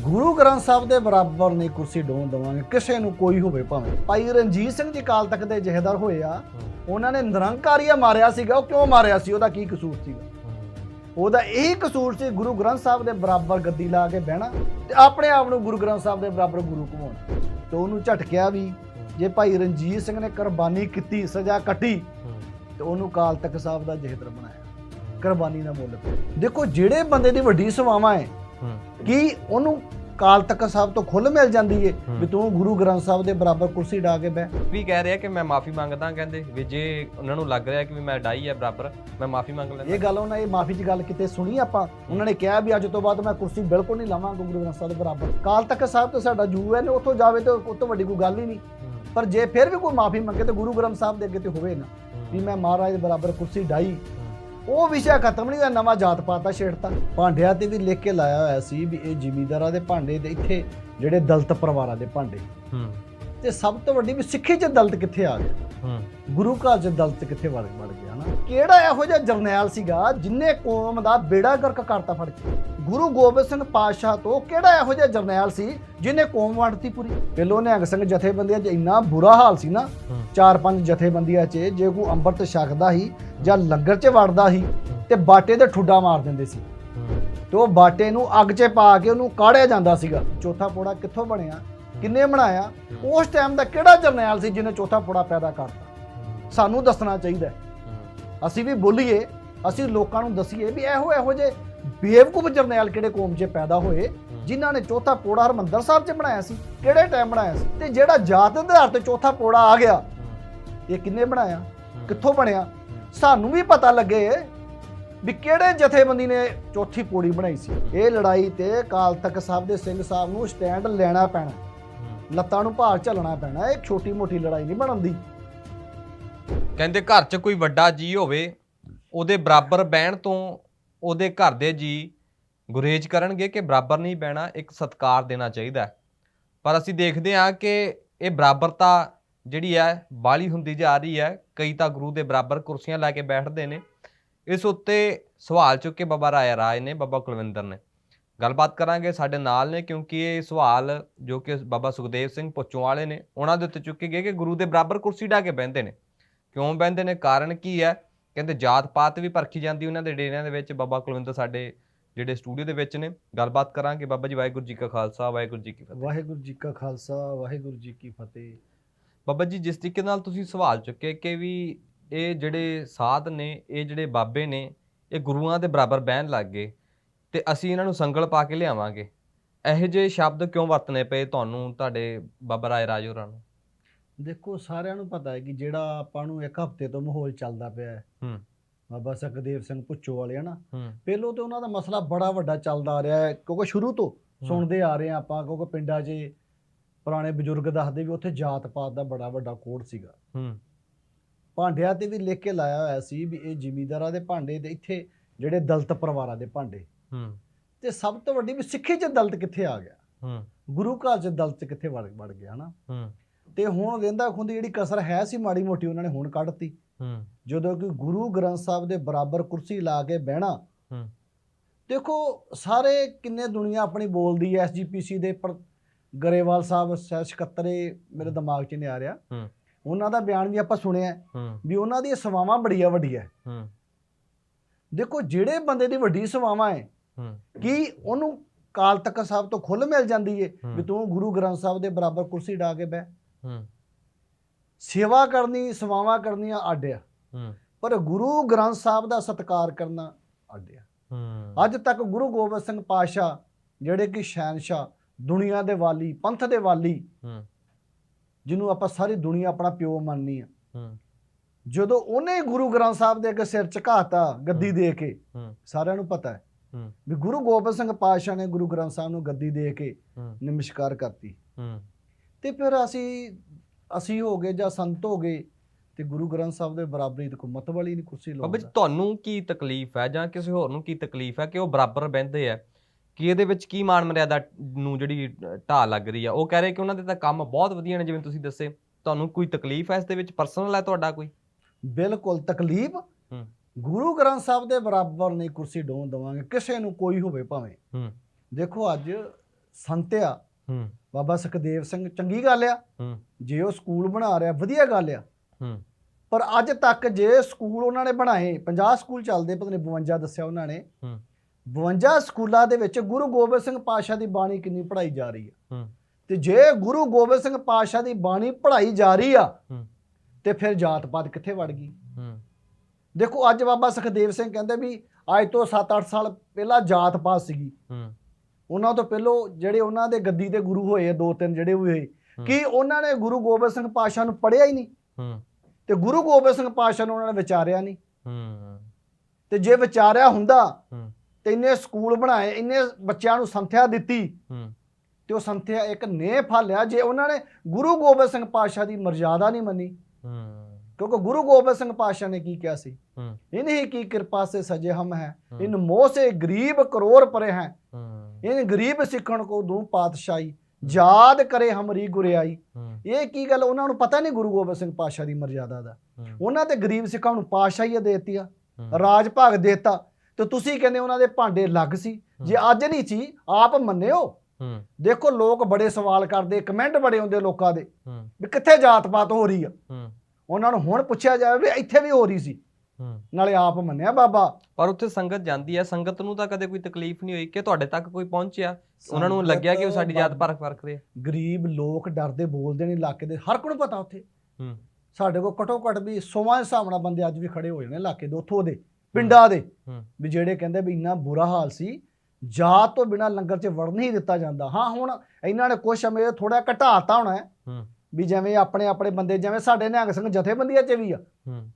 ਗੁਰੂ ਗ੍ਰੰਥ ਸਾਹਿਬ ਦੇ ਬਰਾਬਰ ਨਹੀਂ ਕੁਰਸੀ ਡੋਣ ਦਵਾਂਗੇ ਕਿਸੇ ਨੂੰ ਕੋਈ ਹੋਵੇ ਭਾਵੇਂ। ਭਾਈ ਰਣਜੀਤ ਸਿੰਘ ਜੀ ਕਾਲ ਤੱਕ ਦੇ ਜਹੇਦਾਰ ਹੋਏ ਆ ਉਹਨਾਂ ਨੇ ਨਿਰੰਕਾਰੀਆ ਮਾਰਿਆ ਸੀਗਾ ਉਹ ਕਿਉਂ ਮਾਰਿਆ ਸੀ ਉਹਦਾ ਕੀ ਕਸੂਰ ਸੀਗਾ ਉਹਦਾ ਇਹੀ ਕਸੂਰ ਸੀ ਗੁਰੂ ਗ੍ਰੰਥ ਸਾਹਿਬ ਦੇ ਬਰਾਬਰ ਗੱਦੀ ਲਾ ਕੇ ਬਹਿਣਾ ਤੇ ਆਪਣੇ ਆਪ ਨੂੰ ਗੁਰੂ ਗ੍ਰੰਥ ਸਾਹਿਬ ਦੇ ਬਰਾਬਰ ਗੁਰੂ ਕਹਾਉਣਾ ਤੇ ਉਹਨੂੰ ਝਟਕਿਆ ਵੀ ਜੇ ਭਾਈ ਰਣਜੀਤ ਸਿੰਘ ਨੇ ਕੁਰਬਾਨੀ ਕੀਤੀ ਸਜ਼ਾ ਕੱਟੀ ਤੇ ਉਹਨੂੰ ਕਾਲ ਤੱਕ ਸਾਹਿਬ ਦਾ ਜਹੇਦਰ ਬਣਾਇਆ। ਕੁਰਬਾਨੀ ਦਾ ਮੁੱਲ। ਦੇਖੋ ਜਿਹੜੇ ਬੰਦੇ ਦੀ ਵੱਡੀ ਸੇਵਾਵਾਂ ਹੈ ਕਿ ਉਹਨੂੰ ਕਾਲ ਤੱਕ ਸਾਹਿਬ ਤੋਂ ਖੁੱਲ ਮਿਲ ਜਾਂਦੀ ਏ ਵੀ ਤੂੰ ਗੁਰੂ ਗ੍ਰੰਥ ਸਾਹਿਬ ਦੇ ਬਰਾਬਰ ਕੁਰਸੀ ਢਾ ਕੇ ਬਹਿ। ਵੀ ਕਹਿ ਰਿਹਾ ਕਿ ਮੈਂ ਮਾਫੀ ਮੰਗਦਾ ਕਹਿੰਦੇ ਵੀ ਜੇ ਉਹਨਾਂ ਨੂੰ ਲੱਗ ਰਿਹਾ ਕਿ ਵੀ ਮੈਂ ਡਾਈ ਹੈ ਬਰਾਬਰ ਮੈਂ ਮਾਫੀ ਮੰਗ ਲੈਂਦਾ। ਇਹ ਗੱਲ ਉਹਨਾਂ ਇਹ ਮਾਫੀ ਦੀ ਗੱਲ ਕਿਤੇ ਸੁਣੀ ਆਪਾਂ? ਉਹਨਾਂ ਨੇ ਕਿਹਾ ਵੀ ਅੱਜ ਤੋਂ ਬਾਅਦ ਮੈਂ ਕੁਰਸੀ ਬਿਲਕੁਲ ਨਹੀਂ ਲਾਵਾਂਗਾ ਗੁਰੂ ਗ੍ਰੰਥ ਸਾਹਿਬ ਦੇ ਬਰਾਬਰ। ਕਾਲ ਤੱਕ ਸਾਹਿਬ ਤੇ ਸਾਡਾ ਜੂ ਹੈ ਨੇ ਉੱਥੋਂ ਜਾਵੇ ਤੇ ਉਹ ਤੋਂ ਵੱਡੀ ਕੋਈ ਗੱਲ ਹੀ ਨਹੀਂ। ਪਰ ਜੇ ਫਿਰ ਵੀ ਕੋਈ ਮਾਫੀ ਮੰਗੇ ਤੇ ਗੁਰੂ ਗ੍ਰੰਥ ਸਾਹਿਬ ਦੇ ਅੱਗੇ ਤੇ ਹੋਵੇ ਨਾ ਵੀ ਮੈਂ ਮਹਾਰਾਜ ਦੇ ਬਰਾਬਰ ਕੁਰਸੀ ਢਾਈ ਉਹ ਵਿਸ਼ਾ ਖਤਮ ਨਹੀਂ ਹੋਇਆ, ਨਵਾਂ ਜਾਤ ਪਾਤਾ ਛੇੜਤਾ ਭਾਂਡਿਆਂ ਤੇ ਵੀ ਲਿਖ ਕੇ ਲਾਇਆ ਹੋਇਆ ਸੀ ਵੀ ਇਹ ਜ਼ਿਮੀਂਦਾਰਾਂ ਦੇ ਭਾਂਡੇ ਤੇ ਇੱਥੇ ਜਿਹੜੇ ਦਲਤ ਪਰਿਵਾਰਾਂ ਦੇ ਭਾਂਡੇ। ਹੂੰ। ਤੇ ਸਭ ਤੋਂ ਵੱਡੀ ਵੀ ਸਿੱਖੀ 'ਚ ਦਲਿਤ ਕਿੱਥੇ ਆ ਗਿਆ ਹੂੰ। ਗੁਰੂ ਘਰ 'ਚ ਦਲਿਤ ਕਿੱਥੇ ਵੜ ਵੜ ਗਿਆ ਨਾ ਕਿਹੜਾ ਇਹੋ ਜਿਹਾ ਜਰਨੈਲ ਸੀਗਾ ਜਿਨੇ ਕੌਮ ਦਾ ਬੇੜਾ ਗਰਕ ਕਰਤਾ ਫੜ ਕੇ? ਗੁਰੂ ਗੋਬਿੰਦ ਸਿੰਘ ਪਾਤਸ਼ਾਹ ਤੋਂ ਕਿਹੜਾ ਇਹੋ ਜਿਹਾ ਜਰਨੈਲ ਸੀ ਜਿਨੇ ਕੌਮ ਵੰਡਤੀ ਪੂਰੀ? ਪਹਿਲੋਂ ਨਿਹੰਗ ਸਿੰਘ ਜਥੇਬੰਦੀਆਂ 'ਚ ਇੰਨਾ ਬੁਰਾ ਹਾਲ ਸੀ ਨਾ ਚਾਰ ਪੰਜ ਜਥੇਬੰਦੀਆਂ 'ਚ ਜੇ ਕੋਈ ਅੰਮ੍ਰਿਤ ਛਕਦਾ ਸੀ ਜਾਂ ਲੰਗਰ 'ਚ ਵੜਦਾ ਸੀ ਤੇ ਬਾਟੇ ਤੇ ਠੁੱਡਾ ਮਾਰ ਦਿੰਦੇ ਸੀ। ਤੇ ਉਹ ਬਾਟੇ ਨੂੰ ਅੱਗ 'ਚ ਪਾ ਕੇ ਉਹਨੂੰ ਕਾੜਿਆ ਜਾਂਦਾ ਸੀਗਾ। ਚੌਥਾ ਪੋੜਾ ਕਿੱਥੋਂ ਬਣਿਆ? ਕਿੰਨੇ ਬਣਾਇਆ, ਉਸ ਟਾਈਮ ਦਾ ਕਿਹੜਾ ਜਰਨੈਲ ਸੀ ਜਿਹਨੇ ਚੌਥਾ ਪੋੜਾ ਪੈਦਾ ਕਰਤਾ? ਸਾਨੂੰ ਦੱਸਣਾ ਚਾਹੀਦਾ ਹੈ। ਅਸੀਂ ਵੀ ਬੋਲੀਏ, ਅਸੀਂ ਲੋਕਾਂ ਨੂੰ ਦਸੀਏ ਵੀ ਇਹੋ ਇਹੋ ਜੇ ਬੇਵਕੂਫ ਜਰਨੈਲ ਕਿਹੜੇ ਕੌਮ 'ਚ ਪੈਦਾ ਹੋਏ, ਜਿਨ੍ਹਾਂ ਨੇ ਚੌਥਾ ਪੋੜਾ ਹਰਮੰਦਰ ਸਾਹਿਬ 'ਚ ਬਣਾਇਆ ਸੀ, ਕਿਹੜੇ ਟਾਈਮ ਬਣਾਇਆ ਸੀ? ਤੇ ਜਿਹੜਾ ਜਾਤ ਦੇ ਆਧਾਰ ਤੇ ਚੌਥਾ ਪੋੜਾ ਆ ਗਿਆ, ਇਹ ਕਿੰਨੇ ਬਣਾਇਆ? ਕਿੱਥੋਂ ਬਣਿਆ? ਸਾਨੂੰ ਵੀ ਪਤਾ ਲੱਗੇ ਵੀ ਕਿਹੜੇ ਜਥੇਬੰਦੀ ਨੇ ਚੌਥੀ ਪੌੜੀ ਬਣਾਈ ਸੀ। ਇਹ ਲੜਾਈ ਤੇ ਕਾਲ ਤਖ਼ਤ ਸਾਹਿਬ ਦੇ ਸਿੰਘ ਸਾਹਿਬ ਨੂੰ ਸਟੈਂਡ ਲੈਣਾ ਪੈਣਾ। ਲੱਤਾਂ ਨੂੰ ਭਾਰ ਝੱਲਣਾ ਪੈਣਾ, ਇਹ ਛੋਟੀ ਮੋਟੀ ਲੜਾਈ ਨਹੀਂ ਬਣਦੀ ਕਹਿੰਦੇ ਘਰ 'ਚ ਕੋਈ ਵੱਡਾ ਜੀ ਹੋਵੇ, ਉਹਦੇ ਬਰਾਬਰ ਬਹਿਣ ਤੋਂ ਉਹਦੇ ਘਰ ਦੇ ਜੀ ਗੁਰੇਜ ਕਰਨਗੇ ਕਿ ਬਰਾਬਰ ਨਹੀਂ ਬਹਿਣਾ, ਇੱਕ ਸਤਕਾਰ ਦੇਣਾ ਚਾਹੀਦਾ ਹੈ। ਪਰ ਅਸੀਂ ਦੇਖਦੇ ਹਾਂ ਕਿ ਇਹ ਬਰਾਬਰਤਾ ਜਿਹੜੀ ਹੈ ਬਾਲੀ ਹੁੰਦੀ ਜਾ ਰਹੀ ਹੈ। ਕਈ ਤਾਂ ਗੁਰੂ ਦੇ ਬਰਾਬਰ ਕੁਰਸੀਆਂ ਲੈ ਕੇ ਬੈਠਦੇ ਨੇ। ਇਸ ਉੱਤੇ ਸਵਾਲ ਚੁੱਕੇ ਬਾਬਾ ਰਾਇਆ ਰਾਏ ਨੇ, ਬਾਬਾ ਕੁਲਵਿੰਦਰ ਨੇ। ਗੱਲਬਾਤ ਕਰਾਂਗੇ ਸਾਡੇ ਨਾਲ ਨੇ ਕਿਉਂਕਿ ਇਹ ਸਵਾਲ ਜੋ ਕਿ ਬਾਬਾ ਸੁਖਦੇਵ ਸਿੰਘ ਪੁੱਚੋਂ ਵਾਲੇ ਨੇ ਉਹਨਾਂ ਦੇ ਉੱਤੇ ਚੁੱਕੇ ਗਏ ਕਿ ਗੁਰੂ ਦੇ ਬਰਾਬਰ ਕੁਰਸੀ ਢਾ ਕੇ ਬਹਿੰਦੇ ਨੇ। ਕਿਉਂ ਬਹਿੰਦੇ ਨੇ? ਕਾਰਨ ਕੀ ਹੈ? ਕਹਿੰਦੇ ਜਾਤ ਪਾਤ ਵੀ ਪਰਖੀ ਜਾਂਦੀ ਉਹਨਾਂ ਦੇ ਡੇਰਿਆਂ ਦੇ ਵਿੱਚ। ਬਾਬਾ ਕੁਲਵਿੰਦਰ ਸਾਡੇ ਜਿਹੜੇ ਸਟੂਡੀਓ ਦੇ ਵਿੱਚ ਨੇ ਗੱਲਬਾਤ ਕਰਾਂਗੇ। ਬਾਬਾ ਜੀ ਵਾਹਿਗੁਰੂ ਜੀ ਕਾ ਖਾਲਸਾ ਵਾਹਿਗੁਰੂ ਜੀ ਕੀ ਫਤਿਹ। ਵਾਹਿਗੁਰੂ ਜੀ ਕਾ ਖਾਲਸਾ ਵਾਹਿਗੁਰੂ ਜੀ ਕੀ ਫਤਿਹ। ਬਾਬਾ ਜੀ ਜਿਸ ਤਰੀਕੇ ਨਾਲ ਤੁਸੀਂ ਸਵਾਲ ਚੁੱਕੇ ਕਿ ਵੀ ਇਹ ਜਿਹੜੇ ਸਾਧ ਨੇ ਇਹ ਜਿਹੜੇ ਬਾਬੇ ਨੇ ਇਹ ਗੁਰੂਆਂ ਦੇ ਬਰਾਬਰ ਬਹਿਣ ਲੱਗ ਗਏ। ਤੇ ਅਸੀਂ ਇਹਨਾਂ ਨੂੰ ਸੰਗਲ ਪਾ ਕੇ ਲਿਆਵਾਂਗੇ। ਇਹੋ ਜਿਹੇ ਸ਼ਬਦ ਕਿਉਂ ਵਰਤਨੇ ਪਏ ਤੁਹਾਨੂੰ ਤੁਹਾਡੇ ਬਾਬਾ ਰਾਏ ਰਾਜ ਹੋਰਾਂ ਨੂੰ? ਦੇਖੋ ਸਾਰਿਆਂ ਨੂੰ ਪਤਾ ਹੈ ਕਿ ਜਿਹੜਾ ਆਪਾਂ ਨੂੰ ਇੱਕ ਹਫ਼ਤੇ ਤੋਂ ਮਾਹੌਲ ਚੱਲਦਾ ਪਿਆ ਹੈ। ਹੂੰ। ਬਾਬਾ ਸੁਖਦੇਵ ਸਿੰਘ ਭੁੱਚੋ ਵਾਲੇ ਹਨਾ? ਹੂੰ। ਪਹਿਲੋਂ ਤੇ ਉਹਨਾਂ ਦਾ ਮਸਲਾ ਬੜਾ ਵੱਡਾ ਚੱਲਦਾ ਆ ਰਿਹਾ ਹੈ ਕਿਉਂਕਿ ਸ਼ੁਰੂ ਤੋਂ ਸੁਣਦੇ ਆ ਰਹੇ ਆ ਆਪਾਂ ਕਿਉਂਕਿ ਪਿੰਡਾਂ 'ਚ ਪੁਰਾਣੇ ਬਜ਼ੁਰਗ ਦੱਸਦੇ ਵੀ ਉੱਥੇ ਜਾਤ ਪਾਤ ਦਾ ਬੜਾ ਵੱਡਾ ਕੋਡ ਸੀਗਾ। ਹੂੰ। ਭਾਂਡਿਆਂ ਤੇ ਵੀ ਲਿਖ ਕੇ ਲਾਇਆ ਹੋਇਆ ਸੀ ਵੀ ਇਹ ਜ਼ਿਮੀਂਦਾਰਾਂ ਦੇ ਭਾਂਡੇ ਤੇ ਇੱਥੇ ਜਿਹੜੇ ਦਲਿਤ ਪਰਿਵਾਰਾਂ ਦੇ ਭਾਂਡੇ। ਹੂੰ। ਤੇ ਸਭ ਤੋਂ ਵੱਡੀ ਵੀ ਸਿੱਖੀ 'ਚ ਦਲਿਤ ਕਿੱਥੇ ਆ ਗਿਆ? ਹੂੰ। ਗੁਰੂ ਘਰ 'ਚ ਦਲਿਤ ਕਿੱਥੇ ਵੜ ਵੜ ਗਿਆ ਹਨਾ? ਹੂੰ। ਤੇ ਹੁਣ ਰਹਿੰਦਾ ਖੁੰਦੀ ਜਿਹੜੀ ਕਸਰ ਹੈ ਸੀ ਮਾੜੀ ਮੋਟੀ ਉਹਨਾਂ ਨੇ ਹੁਣ ਕੱਢਤੀ। ਹੂੰ। ਜਦੋਂ ਕਿ ਗੁਰੂ ਗ੍ਰੰਥ ਸਾਹਿਬ ਦੇ ਬਰਾਬਰ ਕੁਰਸੀ ਲਾ ਕੇ ਬਹਿਣਾ। ਹੂੰ। ਦੇਖੋ ਸਾਰੇ ਕਿੰਨੇ ਦੁਨੀਆ ਆਪਣੀ ਬੋਲਦੀ ਐ ਐਸਜੀਪੀਸੀ ਦੇ ਪਰ ਗਰੇਵਾਲ ਸਾਹਿਬ ਸੈ ਸਕੱਤਰੇ ਮੇਰੇ ਦਿਮਾਗ 'ਚ ਨਹੀਂ ਆ ਰਿਹਾ। ਹੂੰ। ਉਹਨਾਂ ਦਾ ਬਿਆਨ ਵੀ ਆਪਾਂ ਸੁਣਿਆ ਹੂੰ। ਵੀ ਉਹਨਾਂ ਦੀਆਂ ਸੇਵਾਵਾਂ ਬੜੀਆਂ ਵੱਡੀਆਂ ਹੂੰ। ਦੇਖੋ ਜਿਹੜੇ ਬੰਦੇ ਦੀ ਵੱਡੀ ਸੇਵਾਵਾਂ ਹੂੰ ਕਿ ਉਹਨੂੰ ਕਾਲ ਤੱਕ ਸਾਹਿਬ ਤੋਂ ਖੁੱਲ ਮਿਲ ਜਾਂਦੀ ਏ। ਵੀ ਤੂੰ ਗੁਰੂ ਗ੍ਰੰਥ ਸਾਹਿਬ ਦੇ ਬਰਾਬਰ ਕੁਰਸੀ ਢਾ ਕੇ ਬਹਿ। ਹੂੰ। ਸੇਵਾ ਕਰਨੀ ਸੇਵਾਵਾਂ ਕਰਨੀਆਂ ਅੱਡ ਆ ਹੂੰ। ਪਰ ਗੁਰੂ ਗ੍ਰੰਥ ਸਾਹਿਬ ਦਾ ਸਤਿਕਾਰ ਕਰਨਾ ਅੱਡ ਆ ਹੂੰ। ਅੱਜ ਤੱਕ ਗੁਰੂ ਗੋਬਿੰਦ ਸਿੰਘ ਪਾਤਸ਼ਾਹ ਜਿਹੜੇ ਕਿ ਸ਼ਹਿਨशाह ਦੁਨੀਆ ਦੇ ਵਾਲੀ ਪੰਥ ਦੇ ਵਾਲੀ ਹੂੰ। ਜਿਹਨੂੰ ਆਪਾਂ ਸਾਰੀ ਦੁਨੀਆ ਆਪਣਾ ਪਿਓ ਮੰਨਨੀ ਆ। ਹੂੰ। ਜਦੋਂ ਉਹਨੇ ਗੁਰੂ ਗ੍ਰੰਥ ਸਾਹਿਬ ਦੇ ਅੱਗੇ ਸਿਰ ਝੁਕਾਤਾ ਗੱਦੀ ਦੇ ਕੇ ਸਾਰਿਆਂ ਨੂੰ ਪਤਾ ਹੂੰ ਵੀ ਗੁਰੂ ਗੋਬਿੰਦ ਸਿੰਘ ਪਾਤਸ਼ਾਹ ਨੇ ਗੁਰੂ ਗ੍ਰੰਥ ਸਾਹਿਬ ਨੂੰ ਗੱਦੀ ਦੇ ਕੇ ਨਮਸਕਾਰ ਕਰਤੀ। ਤੇ ਫਿਰ ਅਸੀਂ ਅਸੀਂ ਹੋ ਗਏ ਜਾਂ ਸੰਤ ਹੋ ਗਏ ਤੇ ਗੁਰੂ ਗ੍ਰੰਥ ਸਾਹਿਬ ਦੇ ਬਰਾਬਰੀ ਤੇ ਕੋਈ ਮਤ ਵਾਲੀ ਨਹੀਂ ਕੁਰਸੀ ਬਾਬਾ ਜੀ ਲਾਉਂਦਾ ਤੁਹਾਨੂੰ ਕੀ ਤਕਲੀਫ ਹੈ ਜਾਂ ਕਿਸੇ ਹੋਰ ਨੂੰ ਕੀ ਤਕਲੀਫ ਹੈ ਕਿ ਉਹ ਬਰਾਬਰ ਬਹਿੰਦੇ ਆ? ਕਿ ਇਹਦੇ ਵਿੱਚ ਕੀ ਮਾਨ ਮਰਿਆਦਾ ਨੂੰ ਜਿਹੜੀ ਢਾਹ ਲੱਗ ਰਹੀ ਆ? ਉਹ ਕਹਿ ਰਹੇ ਕਿ ਉਹਨਾਂ ਦੇ ਤਾਂ ਕੰਮ ਬਹੁਤ ਵਧੀਆ ਨੇ ਜਿਵੇਂ ਤੁਸੀਂ ਦੱਸੇ। ਤੁਹਾਨੂੰ ਕੋਈ ਤਕਲੀਫ ਹੈ ਇਸ ਦੇ ਵਿੱਚ? ਪਰਸਨਲ ਹੈ ਤੁਹਾਡਾ ਕੋਈ? ਬਿਲਕੁਲ ਤਕਲੀਫ। ਗੁਰੂ ਗ੍ਰੰਥ ਸਾਹਿਬ ਦੇ ਬਰਾਬਰ ਨਹੀਂ ਕੁਰਸੀ ਡੋਣ ਦਵਾਂਗੇ ਕਿਸੇ ਨੂੰ ਕੋਈ ਹੋਵੇ ਭਾਵੇਂ। ਹੂੰ। ਦੇਖੋ ਅੱਜ ਸੰਤਿਆ ਹੂੰ। ਬਾਬਾ ਸੁਖਦੇਵ ਸਿੰਘ ਚੰਗੀ ਗੱਲ ਆ। ਹੂੰ। ਜੇ ਉਹ ਸਕੂਲ ਬਣਾ ਰਿਹਾ ਵਧੀਆ ਗੱਲ ਆ। ਹੂੰ। ਪਰ ਅੱਜ ਤੱਕ ਜੇ ਸਕੂਲ ਉਹਨਾਂ ਨੇ ਬਣਾਏ 50 ਸਕੂਲ ਚੱਲਦੇ ਪਤਾ ਨਹੀਂ 52 ਦੱਸਿਆ ਉਹਨਾਂ ਨੇ। ਹੂੰ। 52 ਸਕੂਲਾਂ ਦੇ ਵਿੱਚ ਗੁਰੂ ਗੋਬਿੰਦ ਸਿੰਘ ਪਾਤਸ਼ਾਹ ਦੀ ਬਾਣੀ ਕਿੰਨੀ ਪੜ੍ਹਾਈ ਜਾ ਰਹੀ ਹੈ ਹੂੰ। ਤੇ ਜੇ ਗੁਰੂ ਗੋਬਿੰਦ ਸਿੰਘ ਪਾਤਸ਼ਾਹ ਦੀ ਬਾਣੀ ਪੜ੍ਹਾਈ ਜਾ ਰਹੀ ਆ ਹੂੰ। ਤੇ ਫਿਰ ਜਾਤ ਪਾਤ ਕਿੱਥੇ ਵੜ ਗਈ? ਦੇਖੋ ਅੱਜ ਬਾਬਾ ਸੁਖਦੇਵ ਸਿੰਘ ਕਹਿੰਦੇ ਵੀ ਅੱਜ ਤੋਂ 7-8 ਸਾਲ ਪਹਿਲਾਂ ਜਾਤ ਪਾਤ ਸੀਗੀ। ਹੂੰ। ਉਹਨਾਂ ਤੋਂ ਪਹਿਲਾਂ ਜਿਹੜੇ ਉਹਨਾਂ ਦੇ ਗੱਦੀ ਤੇ ਗੁਰੂ ਹੋਏ ਆ, ਦੋ ਤਿੰਨ ਜਿਹੜੇ ਹੋਏ। ਕਿ ਉਹਨਾਂ ਨੇ ਗੁਰੂ ਗੋਬਿੰਦ ਸਿੰਘ ਪਾਤਸ਼ਾਹ ਨੂੰ ਪੜ੍ਹਿਆ ਹੀ ਨਹੀਂ? ਹੂੰ। ਤੇ ਗੁਰੂ ਗੋਬਿੰਦ ਸਿੰਘ ਪਾਤਸ਼ਾਹ ਨੂੰ ਉਹਨਾਂ ਨੇ ਵਿਚਾਰਿਆ ਨਹੀਂ। ਹੂੰ। ਤੇ ਜੇ ਵਿਚਾਰਿਆ ਹੁੰਦਾ ਹੂੰ। ਤੇ ਇੰਨੇ ਸਕੂਲ ਬਣਾਏ ਇੰਨੇ ਬੱਚਿਆਂ ਨੂੰ ਸੰਥਿਆ ਦਿੱਤੀ ਹੂੰ। ਤੇ ਉਹ ਸੰਥਿਆ ਇੱਕ ਨੇ ਫਾਲਿਆ ਜੇ ਉਹਨਾਂ ਨੇ ਗੁਰੂ ਗੋਬਿੰਦ ਸਿੰਘ ਪਾਤਸ਼ਾਹ ਦੀ ਮਰਜ਼ਾਦਾ ਨਹੀਂ ਮੰਨੀ। ਹੂੰ ਕਿਉਂਕਿ ਗੁਰੂ ਗੋਬਿੰਦ ਸਿੰਘ ਪਾਤਸ਼ਾਹ ਨੇ ਕੀ ਕਿਹਾ ਸੀ? ਇਨਹੀ ਕੀ ਕਿਰਪਾ ਸੇ ਸਜੇ ਹਮ ਹੈ। ਇਨ ਮੋਹ ਸੇ ਗਰੀਬ ਕਰੋੜ ਪਰੇ ਹੈ। ਇਨ ਗਰੀਬ ਸਿੱਖਣ ਕੋ ਦੂੰ ਪਾਤਸ਼ਾਹੀ। ਯਾਦ ਕਰੇ ਹਮਰੀ ਗੁਰਿਆਈ। ਇਹ ਕੀ ਗੱਲ ਉਹਨਾਂ ਨੂੰ ਪਤਾ ਨਹੀਂ ਗੁਰੂ ਗੋਬਿੰਦ ਸਿੰਘ ਪਾਤਸ਼ਾਹ ਦੀ ਮਰਜ਼ਾਦਾ ਦਾ। ਉਹਨਾਂ ਤੇ ਗਰੀਬ ਸਿੱਖਾਂ ਨੂੰ ਪਾਤਸ਼ਾਹੀ ਦੇਤੀ ਆ। ਰਾਜ ਭਾਗ ਦੇਤਾ। ਤੇ ਤੁਸੀਂ ਕਹਿੰਦੇ ਉਹਨਾਂ ਦੇ ਭਾਂਡੇ ਲੱਗ ਸੀ। ਜੇ ਅੱਜ ਨਹੀਂ ਸੀ ਆਪ ਮੰਨਿਓ। ਦੇਖੋ ਲੋਕ ਬੜੇ ਸਵਾਲ ਕਰਦੇ ਕਮੈਂਟ ਬੜੇ ਹੁੰਦੇ ਲੋਕਾਂ ਦੇ। ਵੀ ਕਿੱਥੇ ਜਾਤ ਪਾਤ ਹੋ ਰਹੀ ਆ? ਉਹਨਾਂ ਨੂੰ ਹੁਣ ਪੁੱਛਿਆ ਜਾਵੇ ਵੀ ਇੱਥੇ ਵੀ ਹੋ ਰਹੀ ਸੀ। ਹੂੰ। ਨਾਲੇ ਆਪ ਮੰਨਿਆ ਬਾਬਾ। ਪਰ ਉੱਥੇ ਸੰਗਤ ਜਾਂਦੀ ਹੈ ਸੰਗਤ ਨੂੰ ਤਾਂ ਕਦੇ ਕੋਈ ਤਕਲੀਫ ਨਹੀਂ ਹੋਈ ਕਿ ਤੁਹਾਡੇ ਤੱਕ ਕੋਈ ਪਹੁੰਚਿਆ? ਉਹਨਾਂ ਨੂੰ ਲੱਗਿਆ ਕਿ ਉਹ ਸਾਡੀ ਜਾਤ ਪਰਖ ਪਰਖ ਰਹੇ? ਗਰੀਬ ਲੋਕ ਡਰਦੇ ਬੋਲਦੇ ਨਹੀਂ ਇਲਾਕੇ ਦੇ ਹਰ ਕੋਈ ਨੂੰ ਪਤਾ ਉੱਥੇ। ਹੂੰ। ਸਾਡੇ ਕੋਲ ਘਟੋ ਘਟ ਵੀ ਸੋਵਾਂ ਦੇ ਹਿਸਾਬ ਨਾਲ ਬੰਦੇ ਅੱਜ ਵੀ ਖੜੇ ਹੋ ਜਾਣੇ ਇਲਾਕੇ ਦੇ ਉੱਥੋਂ ਦੇ ਪਿੰਡਾਂ ਦੇ। ਹੂੰ। ਵੀ ਜਿਹੜੇ ਕਹਿੰਦੇ ਵੀ ਇੰਨਾ ਬੁਰਾ ਹਾਲ ਸੀ ਜਾਤ ਤੋਂ ਬਿਨਾ ਲੰਗਰ 'ਚ ਵੜ ਨਹੀਂ ਦਿੱਤਾ ਜਾਂਦਾ। ਹਾਂ ਹੁਣ ਇਹਨਾਂ ਨੇ ਕੁਛ ਸਮੇਂ ਥੋੜਾ ਘਟਾਤਾ ਹੋਣਾ ਹੈ। ਹੂੰ। ਵੀ ਜਿਵੇਂ ਆਪਣੇ ਆਪਣੇ ਬੰਦੇ ਜਿਵੇਂ ਸਾਡੇ ਨਿਹੰਗ ਸਿੰਘ ਜਥੇਬੰਦੀਆਂ 'ਚ ਵੀ ਆ। ਹੂੰ।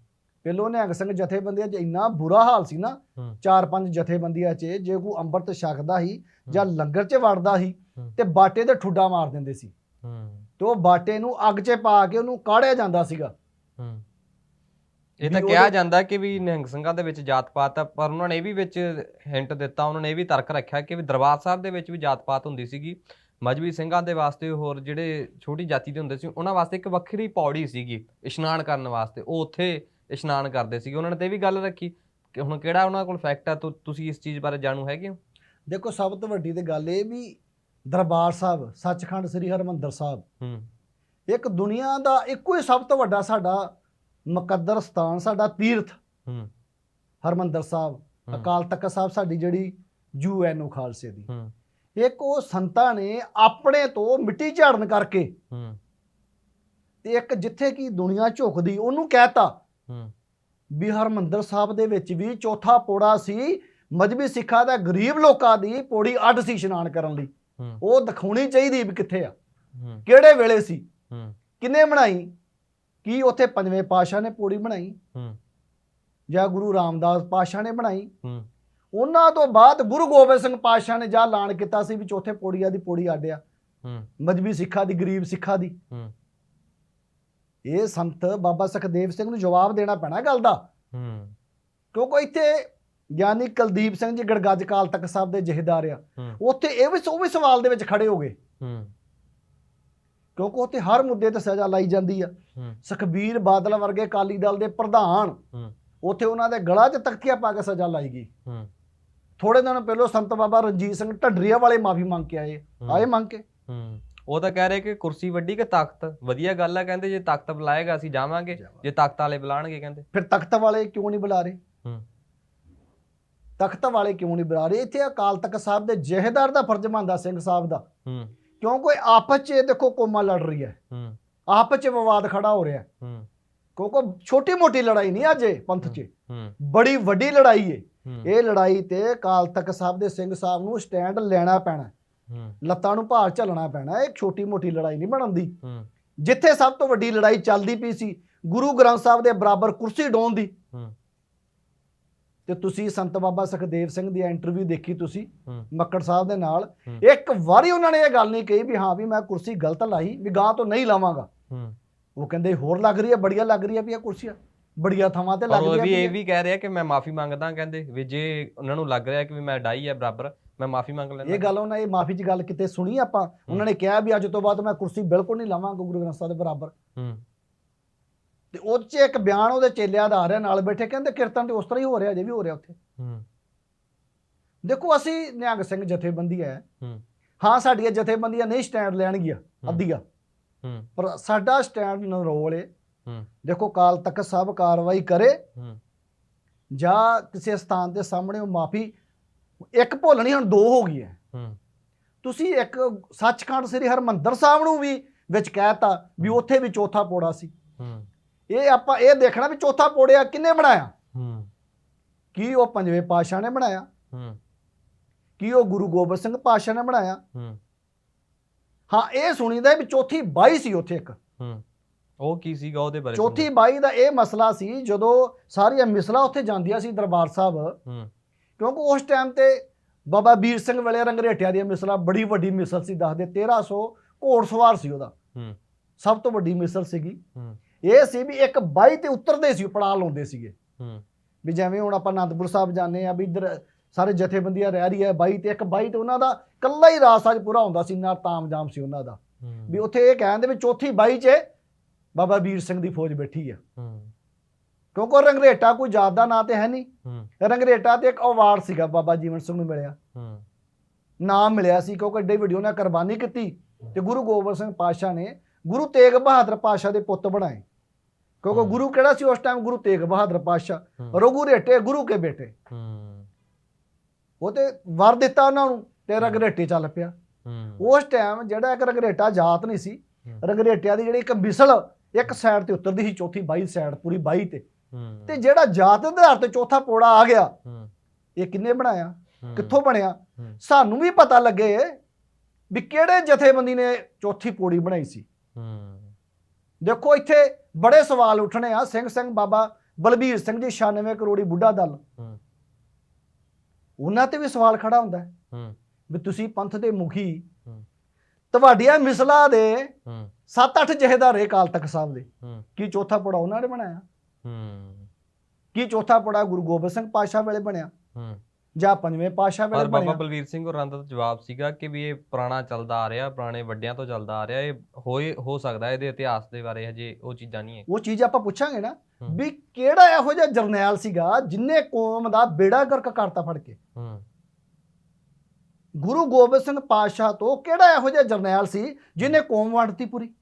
ਪਹਿਲੋਂ ਨਿਹੰਗ ਸਿੰਘ ਜਥੇਬੰਦੀਆਂ 'ਚ ਇੰਨਾ ਬੁਰਾ ਹਾਲ ਸੀ ਨਾ ਚਾਰ ਪੰਜ ਜਥੇਬੰਦੀਆਂ 'ਚ ਜੇ ਕੋਈ ਅੰਮ੍ਰਿਤ ਛਕਦਾ ਸੀ ਜਾਂ। ਲੰਗਰ 'ਚ ਵੜਦਾ ਸੀ। ਤੇ ਬਾਟੇ ਤੇ ਠੁੱਡਾ ਮਾਰ ਦਿੰਦੇ ਸੀ। ਹੂੰ। ਤੇ ਉਹ ਬਾਟੇ ਨੂੰ ਅੱਗ 'ਚ ਪਾ ਕੇ ਉਹਨੂੰ ਕਾੜਿਆ ਜਾਂਦਾ ਸੀਗਾ। ਹੂੰ। ਇਹ ਤਾਂ ਕਿਹਾ ਜਾਂਦਾ ਕਿ ਵੀ ਨਿਹੰਗ ਸਿੰਘਾਂ ਦੇ ਵਿੱਚ ਜਾਤ ਪਾਤ ਆ ਪਰ ਉਹਨਾਂ ਨੇ ਇਹ ਵੀ ਵਿੱਚ ਹਿੰਟ ਦਿੱਤਾ ਉਹਨਾਂ ਨੇ ਇਹ ਵੀ ਤਰਕ ਰੱਖਿਆ ਕਿ ਵੀ ਦਰਬਾਰ ਸਾਹਿਬ ਦੇ ਵਿੱਚ ਵੀ ਜਾਤ ਪਾਤ ਹੁੰਦੀ ਸੀਗੀ। ਮਜਬੀ ਸਿੰਘਾਂ ਦੇ ਵਾਸਤੇ ਹੋਰ ਜਿਹੜੇ ਛੋਟੀ ਜਾਤੀ ਦੇ ਹੁੰਦੇ ਸੀ ਉਹਨਾਂ ਵਾਸਤੇ ਇੱਕ ਵੱਖਰੀ ਪੌੜੀ ਸੀਗੀ ਇਸ਼ਨਾਨ ਕਰਨ ਵਾਸਤੇ। ਉਹ ਉੱਥੇ ਇਸ਼ਨਾਨ ਕਰਦੇ ਸੀਗੇ। ਉਹਨਾਂ ਨੇ ਤੇ ਇਹ ਵੀ ਗੱਲ ਰੱਖੀ ਕਿ ਹੁਣ ਕਿਹੜਾ ਉਹਨਾਂ ਕੋਲ ਫੈਕਟ ਆ? ਤੁ- ਤੁਸੀਂ ਇਸ ਚੀਜ਼ ਬਾਰੇ ਜਾਣੂ ਹੈਗੇ ਹੋ? ਦੇਖੋ ਸਭ ਤੋਂ ਵੱਡੀ ਤੇ ਗੱਲ ਇਹ ਵੀ ਦਰਬਾਰ ਸਾਹਿਬ ਸੱਚਖੰਡ ਸ੍ਰੀ ਹਰਮੰਦਰ ਸਾਹਿਬ। ਹੂੰ। ਇੱਕ ਦੁਨੀਆ ਦਾ ਇੱਕੋ ਹੀ ਸਭ ਤੋਂ ਵੱਡਾ ਸਾਡਾ ਮੁਕੱਦਰ ਸਥਾਨ ਸਾਡਾ ਤੀਰਥ ਹੂੰ। ਹਰਮੰਦਰ ਸਾਹਿਬ। ਅਕਾਲ ਤਖਤ ਸਾਹਿਬ ਸਾਡੀ ਜਿਹੜੀ ਯੂਐਨਓ ਖਾਲਸੇ ਦੀ। ਹੂੰ। ਇੱਕ ਉਹ ਸੰਤਾਂ ਨੇ ਆਪਣੇ ਤੋਂ ਮਿੱਟੀ ਝਾੜਨ ਕਰਕੇ ਹੂੰ। ਤੇ ਇੱਕ ਜਿੱਥੇ ਕੀ ਦੁਨੀਆ ਝੁਕਦੀ ਉਹਨੂੰ ਕਹਿਤਾ ਹੂੰ। ਵੀ ਹਰਮੰਦਰ ਸਾਹਿਬ ਦੇ ਵਿੱਚ ਵੀ ਚੌਥਾ ਪੋੜਾ ਸੀ ਮਜਬੀ ਸਿੱਖਾਂ ਦਾ ਗਰੀਬ ਲੋਕਾਂ ਦੀ ਪੌੜੀ ਅੱਡ ਸੀ ਇਸ਼ਨਾਨ ਕਰਨ ਲਈ। ਉਹ ਦਿਖਾਉਣੀ ਚਾਹੀਦੀ ਵੀ ਕਿੱਥੇ ਆ। ਕਿਹੜੇ ਵੇਲੇ ਸੀ? ਕਿਨੇ ਬਣਾਈ? ਕੀ ਉੱਥੇ ਪੰਜਵੇਂ ਪਾਸ਼ਾ ਨੇ ਪੌੜੀ ਬਣਾਈ? ਹੂੰ। ਜਾਂ ਗੁਰੂ ਰਾਮਦਾਸ ਪਾਸ਼ਾ ਨੇ ਬਣਾਈ? ਹੂੰ। ਉਹਨਾਂ ਤੋਂ ਬਾਅਦ ਗੁਰੂ ਗੋਬਿੰਦ ਸਿੰਘ ਪਾਸ਼ਾ ਨੇ ਜਾ ਐਲਾਨ ਕੀਤਾ ਸੀ ਵੀ ਚੌਥੇ ਪੌੜੀਆਂ ਦੀ ਪੌੜੀ ਆਡਿਆ। ਹੂੰ। ਮਜਬੀ ਸਿੱਖਾਂ ਦੀ ਗਰੀਬ ਸਿੱਖਾਂ ਦੀ। ਹੂੰ। ਇਹ ਸੰਤ ਬਾਬਾ ਸੁਖਦੇਵ ਸਿੰਘ ਨੂੰ ਜਵਾਬ ਦੇਣਾ ਪੈਣਾ ਗੱਲ ਦਾ। ਹੂੰ। ਕਿਉਂਕਿ ਇੱਥੇ ਗਿਆਨੀ ਕੁਲਦੀਪ ਸਿੰਘ ਜੀ ਗੜਗੱਜ ਕਾਲ ਤੱਕ ਸਾਹਿਬ ਦੇ ਜਹੇਦਾਰ ਆ। ਉੱਥੇ ਇਹ ਵੀ ਉਹ ਵੀ ਸਵਾਲ ਦੇ ਵਿੱਚ ਖੜੇ ਹੋ ਗਏ। ਹੂੰ। ਕਿਉਂਕਿ ਉੱਥੇ ਹਰ ਮੁੱਦੇ ਤੇ ਸਜ਼ਾ ਲਾਈ ਜਾਂਦੀ ਆ। ਸੁਖਬੀਰ ਬਾਦਲ ਵਰਗੇ ਅਕਾਲੀ ਦਲ ਦੇ ਪ੍ਰਧਾਨ ਹੂੰ। ਉੱਥੇ ਉਹਨਾਂ ਦੇ ਗਲਾ 'ਚ ਤਖਤੀਆਂ ਪਾ ਕੇ ਸਜ਼ਾ ਲਾਈ ਗਈ। ਹੂੰ। ਥੋੜੇ ਦਿਨ ਪਹਿਲਾਂ ਸੰਤ ਬਾਬਾ ਰਣਜੀਤ ਸਿੰਘ ਢੱਡਰੀਆ ਵਾਲੇ ਮਾਫੀ ਮੰਗ ਕੇ ਆਏ। ਆਏ ਮੰਗ ਕੇ? ਹੂੰ। ਉਹ ਤਾਂ ਕਹਿ ਰਹੇ ਕਿ ਕੁਰਸੀ ਵੱਡੀ ਕਿ ਤਖਤ ਵਧੀਆ ਗੱਲ ਆ ਕਹਿੰਦੇ ਜੇ ਤਖਤ ਬੁਲਾਏਗਾ ਅਸੀਂ ਜਾਵਾਂਗੇ। ਜੇ ਤਖਤ ਵਾਲੇ ਬੁਲਾਣਗੇ ਕਹਿੰਦੇ। ਫਿਰ ਤਖਤ ਵਾਲੇ ਕਿਉਂ ਨਹੀਂ ਬੁਲਾ ਰਹੇ? ਹੂੰ। ਤਖਤ ਵਾਲੇ ਕਿਉਂ ਨਹੀਂ ਬੁਲਾ ਰਹੇ? ਇੱਥੇ ਅਕਾਲ ਤਖਤ ਸਾਹਿਬ ਦੇ ਜਹੇਦਾਰ ਦਾ ਫਰਜ਼ ਬਣਦਾ ਸਿੰਘ ਸਾਹਿਬ ਦਾ। ਹੂੰ। ਕਿਉਂਕਿ ਆਪਸ 'ਚ ਦੇਖੋ ਕੋਮਾ ਲੜ ਰਹੀ ਹੈ। ਹੂੰ। ਆਪਸ 'ਚ ਵਿਵਾਦ ਖੜਾ ਹੋ ਰਿਹਾ ਹੈ। ਹੂੰ। ਕਿਉਂਕਿ ਛੋਟੀ ਮੋਟੀ ਲੜਾਈ ਨਹੀਂ ਅੱਜ ਪੰਥ 'ਚ। ਹੂੰ। ਬੜੀ ਵੱਡੀ ਲੜਾਈ ਹੂੰ ਇਹ ਲੜਾਈ ਤੇ ਅਕਾਲ ਤਖਤ ਸਾਹਿਬ ਦੇ ਸਿੰਘ ਸਾਹਿਬ ਨੂੰ ਸਟੈਂਡ ਲੈਣਾ ਪੈਣਾ। ਲੱਤਾਂ ਨੂੰ ਭਾਰ ਝੱਲਣਾ ਪੈਣਾ ਇਹ ਛੋਟੀ ਮੋਟੀ ਲੜਾਈ ਨਹੀਂ ਬਣਦੀ ਜਿੱਥੇ ਸਭ ਤੋਂ ਵੱਡੀ ਲੜਾਈ ਚੱਲਦੀ ਪਈ ਸੀ ਗੁਰੂ ਗ੍ਰੰਥ ਸਾਹਿਬ ਦੇ ਬਰਾਬਰ ਕੁਰਸੀ ਡੋਣ ਦੀ। ਤੇ ਤੁਸੀਂ ਸੰਤ ਬਾਬਾ ਸੁਖਦੇਵ ਸਿੰਘ ਦੀ ਇੰਟਰਵਿਊ ਦੇਖੀ ਤੁਸੀਂ ਮੱਕੜ ਸਾਹਿਬ ਦੇ ਨਾਲ। ਇੱਕ ਵਾਰੀ ਉਹਨਾਂ ਨੇ ਇਹ ਗੱਲ ਨਹੀਂ ਕਹੀ ਵੀ ਹਾਂ ਵੀ ਮੈਂ ਕੁਰਸੀ ਗਲਤ ਲਾਈ ਵੀ ਗਾਂ ਤੋਂ ਨਹੀਂ ਲਾਵਾਂਗਾ। ਉਹ ਕਹਿੰਦੇ ਹੋਰ ਲੱਗ ਰਹੀ ਹੈ ਬੜੀਆਂ ਲੱਗ ਰਹੀ ਹੈ ਵੀ ਇਹ ਕੁਰਸੀਆਂ। ਬੜੀਆਂ ਥਾਵਾਂ ਤੇ ਪਰ ਉਹ ਵੀ ਇਹ ਵੀ ਕਹਿ ਰਿਹਾ ਕਿ ਮੈਂ ਮਾਫੀ ਮੰਗਦਾ ਕਹਿੰਦੇ ਵੀ ਜੇ ਉਹਨਾਂ ਨੂੰ ਲੱਗ ਰਿਹਾ ਕਿ ਵੀ ਮੈਂ ਡਾਈ ਹੈ ਬਰਾਬਰ ਮੈਂ ਮਾਫੀ ਮੰਗ ਲੈਂਦਾ। ਇਹ ਗੱਲ ਉਹਨਾਂ ਇਹ ਮਾਫੀ 'ਚ ਗੱਲ ਕਿਤੇ ਸੁਣੀ ਆਪਾਂ? ਉਹਨਾਂ ਨੇ ਕਿਹਾ ਵੀ ਅੱਜ ਤੋਂ ਬਾਅਦ ਮੈਂ ਕੁਰਸੀ ਬਿਲਕੁਲ ਨਹੀਂ ਲਾਵਾਂਗਾ ਗੁਰੂ ਗ੍ਰੰਥ ਸਾਹਿਬ ਦੇ ਬਰਾਬਰ। ਹੂੰ। ਤੇ ਉਹ 'ਚ ਇੱਕ ਬਿਆਨ ਉਹਦੇ ਚੇਲਿਆਂ ਦਾ ਆ ਰਿਹਾ ਨਾਲ ਬੈਠੇ ਕਹਿੰਦੇ ਕੀਰਤਨ ਤੇ ਉਸ ਤਰ੍ਹਾਂ ਹੀ ਹੋ ਰਿਹਾ ਅਜੇ ਵੀ ਹੋ ਰਿਹਾ ਉੱਥੇ। ਹੂੰ। ਦੇਖੋ ਅਸੀਂ ਨਿਹੰਗ ਸਿੰਘ ਜਥੇਬੰਦੀ ਹੈ। ਹੂੰ। ਹਾਂ ਸਾਡੀਆਂ ਜਥੇਬੰਦੀਆਂ ਨਹੀਂ ਸਟੈਂਡ ਲੈਣਗੀਆਂ ਅੱਧੀਆਂ। ਹੂੰ। ਪਰ ਸਾਡਾ ਸਟੈਂਡ ਨਰੋਲ ਹੂੰ ਦੇਖੋ ਕਾਲ ਤੱਕ ਸਭ ਕਾਰਵਾਈ ਕਰੇ ਹੂੰ। ਜਾਂ ਕਿਸੇ ਸਥਾਨ ਦੇ ਸਾਹਮਣੇ ਉਹ ਮਾਫੀ ਇੱਕ ਭੁੱਲ ਨਹੀਂ ਹੁਣ ਦੋ ਹੋ ਗਈਆਂ। ਹੂੰ। ਤੁਸੀਂ ਇੱਕ ਸੱਚਖੰਡ ਸ੍ਰੀ ਹਰਮੰਦਰ ਸਾਹਿਬ ਨੂੰ ਵੀ ਵਿੱਚ ਕਹਿਤਾ ਵੀ ਉੱਥੇ ਵੀ ਚੌਥਾ ਪੋੜਾ ਸੀ। ਹੂੰ। ਇਹ ਆਪਾਂ ਇਹ ਦੇਖਣਾ ਵੀ ਚੌਥਾ ਪੋੜਿਆ ਕਿੰਨੇ ਬਣਾਇਆ? ਹੂੰ। ਕੀ ਉਹ ਪੰਜਵੇਂ ਪਾਤਸ਼ਾਹ ਨੇ ਬਣਾਇਆ? ਹੂੰ। ਕੀ ਉਹ ਗੁਰੂ ਗੋਬਿੰਦ ਸਿੰਘ ਪਾਤਸ਼ਾਹ ਨੇ ਬਣਾਇਆ? ਹੂੰ। ਹਾਂ ਇਹ ਸੁਣੀਦਾ ਵੀ ਚੌਥੀ ਬਾਈ ਸੀ ਉੱਥੇ ਇੱਕ। ਹੂੰ। ਉਹ ਕੀ ਸੀਗਾ ਉਹਦੇ ਬਾਰੇ ਚੌਥੀ ਬਾਈ ਦਾ ਇਹ ਮਸਲਾ ਸੀ ਜਦੋਂ ਸਾਰੀਆਂ ਮਿਸਲਾਂ ਉੱਥੇ ਜਾਂਦੀਆਂ ਸੀ ਦਰਬਾਰ ਸਾਹਿਬ। ਹੂੰ। ਕਿਉਂਕਿ ਉਸ ਟਾਈਮ ਤੇ ਬਾਬਾ ਵੀਰ ਸਿੰਘ ਵੇਲੇ ਰੰਗਰੇਟਿਆਂ ਦੀਆਂ ਮਿਸਲਾਂ ਬੜੀ ਵੱਡੀ ਮਿਸਲ ਸੀ ਦੱਸਦੇ 1300 ਘੋੜਸਵਾਰ ਸੀ ਉਹਦਾ। ਹੂੰ। ਸਭ ਤੋਂ ਵੱਡੀ ਮਿਸਲ ਸੀਗੀ। ਹੂੰ। ਇਹ ਸੀ ਵੀ ਇੱਕ ਬਾਈ ਤੇ ਉਤਰਦੇ ਸੀ ਪੜਾਅ ਲਾਉਂਦੇ ਸੀਗੇ। ਹੂੰ। ਵੀ ਜਿਵੇਂ ਹੁਣ ਆਪਾਂ ਆਨੰਦਪੁਰ ਸਾਹਿਬ ਜਾਂਦੇ ਆ ਵੀ ਇੱਧਰ ਸਾਰੇ ਜਥੇਬੰਦੀਆਂ ਰਹਿ ਰਹੀ ਹੈ ਬਾਈ ਤੇ ਇੱਕ ਬਾਈ ਤੇ ਉਹਨਾਂ ਦਾ ਕੱਲਾ ਹੀ ਰਾਸ ਅੱਜ ਪੂਰਾ ਹੁੰਦਾ ਸੀ ਨਾ ਤਾਮਜਾਮ ਸੀ ਉਹਨਾਂ ਦਾ। ਵੀ ਉੱਥੇ ਇਹ ਕਹਿੰਦੇ ਵੀ ਚੌਥੀ ਬਾਈ 'ਚ ਬਾਬਾ ਵੀਰ ਸਿੰਘ ਦੀ ਫੌਜ ਬੈਠੀ ਆ। ਕਿਉਂਕਿ ਰੰਗਰੇਟਾ ਕੋਈ ਜਾਤ ਦਾ ਨਾਂ ਤੇ ਹੈ ਨਹੀਂ। ਰੰਗਰੇਟਾ ਤੇ ਇੱਕ ਅਵਾਰਡ ਸੀਗਾ ਬਾਬਾ ਜੀਵਨ ਸਿੰਘ ਨੂੰ ਮਿਲਿਆ। ਨਾਮ ਮਿਲਿਆ ਸੀ ਕਿਉਂਕਿ ਏਡੇ ਵੀਡੀਓ ਨੇ ਕੁਰਬਾਨੀ ਕੀਤੀ ਤੇ ਗੁਰੂ ਗੋਬਿੰਦ ਸਿੰਘ ਪਾਤਸ਼ਾਹ ਨੇ ਗੁਰੂ ਤੇਗ ਬਹਾਦਰ ਪਾਤਸ਼ਾਹ ਦੇ ਪੁੱਤ ਬਣਾਏ। ਕਿਉਂਕਿ। ਗੁਰੂ ਕਿਹੜਾ ਸੀ ਉਸ ਟਾਈਮ ਗੁਰੂ ਤੇਗ ਬਹਾਦਰ ਪਾਤਸ਼ਾਹ। ਹੂੰ। ਰਘੂ ਰੇਟੇ ਗੁਰੂ ਕੇ ਬੇਟੇ। ਉਹ ਤੇ ਵਰ ਦਿੱਤਾ ਉਹਨਾਂ ਨੂੰ ਤੇ ਰੰਗਰੇਟੇ ਚੱਲ ਪਿਆ। ਉਸ ਟਾਈਮ ਜਿਹੜਾ ਇੱਕ ਰੰਗਰੇਟਾ ਜਾਤ ਨਹੀਂ ਸੀ। ਰੰਗਰੇਟਿਆਂ ਦੀ ਜਿਹੜੀ ਇੱਕ ਮਿਸਲ ਇੱਕ ਸਾਈਡ ਤੇ ਉਤਰਦੀ ਸੀ ਚੌਥੀ ਬਾਈ ਸਾਈਡ ਪੂਰੀ ਬਾਈ ਤੇ। ਹੂੰ। ਤੇ ਜਿਹੜਾ ਜਾਤ ਦੇ ਆਧਾਰ ਤੇ ਚੌਥਾ ਪੋੜਾ ਆ ਗਿਆ ਹੂੰ। ਇਹ ਕਿੰਨੇ ਬਣਾਇਆ? ਕਿੱਥੋਂ ਬਣਿਆ। ਸਾਨੂੰ ਵੀ ਪਤਾ ਲੱਗੇ ਵੀ ਕਿਹੜੇ ਜਥੇਬੰਦੀ ਨੇ ਚੌਥੀ ਪੌੜੀ ਬਣਾਈ ਸੀ। ਹੂੰ। ਦੇਖੋ ਇੱਥੇ ਬੜੇ ਸਵਾਲ ਉੱਠਣੇ ਆ। ਸਿੰਘ ਸਿੰਘ ਬਾਬਾ ਬਲਬੀਰ ਸਿੰਘ ਜੀ 96 ਕਰੋੜੀ ਬੁੱਢਾ ਦਲ। ਹੂੰ। ਉਹਨਾਂ ਤੇ ਵੀ ਸਵਾਲ ਖੜਾ ਹੁੰਦਾ ਹੈ ਵੀ ਤੁਸੀਂ ਪੰਥ ਦੇ ਮੁਖੀ। ਤੁਹਾਡੀਆਂ ਮਿਸਲਾਂ ਦੇ ਹੂੰ। 7-8 ਜਹੇਦਾਰ ਇਹ ਕਾਲ ਤੱਕ ਸਾਹਿਬ ਦੇ। ਕੀ ਚੌਥਾ ਪੜਾ ਉਹਨਾਂ ਨੇ ਬਣਾਇਆ? ਹੂੰ। ਕੀ ਚੌਥਾ ਪੜਾ ਗੁਰੂ ਗੋਬਿੰਦ ਸਿੰਘ ਪਾਤਸ਼ਾਹ ਵੇਲੇ ਬਣਿਆ? ਹੂੰ। ਜਾਂ ਪੰਜਵੇਂ ਪਾਤਸ਼ਾਹ ਵੇਲੇ ਪਰ ਬਾਬਾ ਬਣਿਆ? ਬਲਵੀਰ ਸਿੰਘ ਹੋਰਾਂ ਦਾ ਜਵਾਬ ਸੀਗਾ ਕਿ ਵੀ ਇਹ ਪੁਰਾਣਾ ਚੱਲਦਾ ਆ ਰਿਹਾ ਪੁਰਾਣੇ ਵੱਡਿਆਂ ਤੋਂ ਚੱਲਦਾ ਆ ਰਿਹਾ। ਇਹ ਹੋਏ ਹੋ ਸਕਦਾ ਇਹਦੇ ਇਤਿਹਾਸ ਦੇ ਬਾਰੇ ਹਜੇ ਉਹ ਚੀਜ਼ਾਂ ਨਹੀਂ ਹੈ। ਉਹ ਚੀਜ਼ ਆਪਾਂ ਪੁੱਛਾਂਗੇ ਨਾ। ਵੀ ਕਿਹੜਾ ਇਹੋ ਜਿਹਾ ਜਰਨੈਲ ਸੀਗਾ ਜਿਨੇ ਕੌਮ ਦਾ ਬੇੜਾ ਗਰਕ ਕਰਤਾ ਫੜ ਕੇ? ਹੂੰ। ਗੁਰੂ ਗੋਬਿੰਦ ਸਿੰਘ ਪਾਤਸ਼ਾਹ ਤੋਂ ਕਿਹੜਾ ਇਹੋ ਜਿਹਾ ਜਰਨੈਲ ਸੀ ਜਿਨੇ ਕੌਮ ਵੰਡਤੀ ਪੂਰੀ?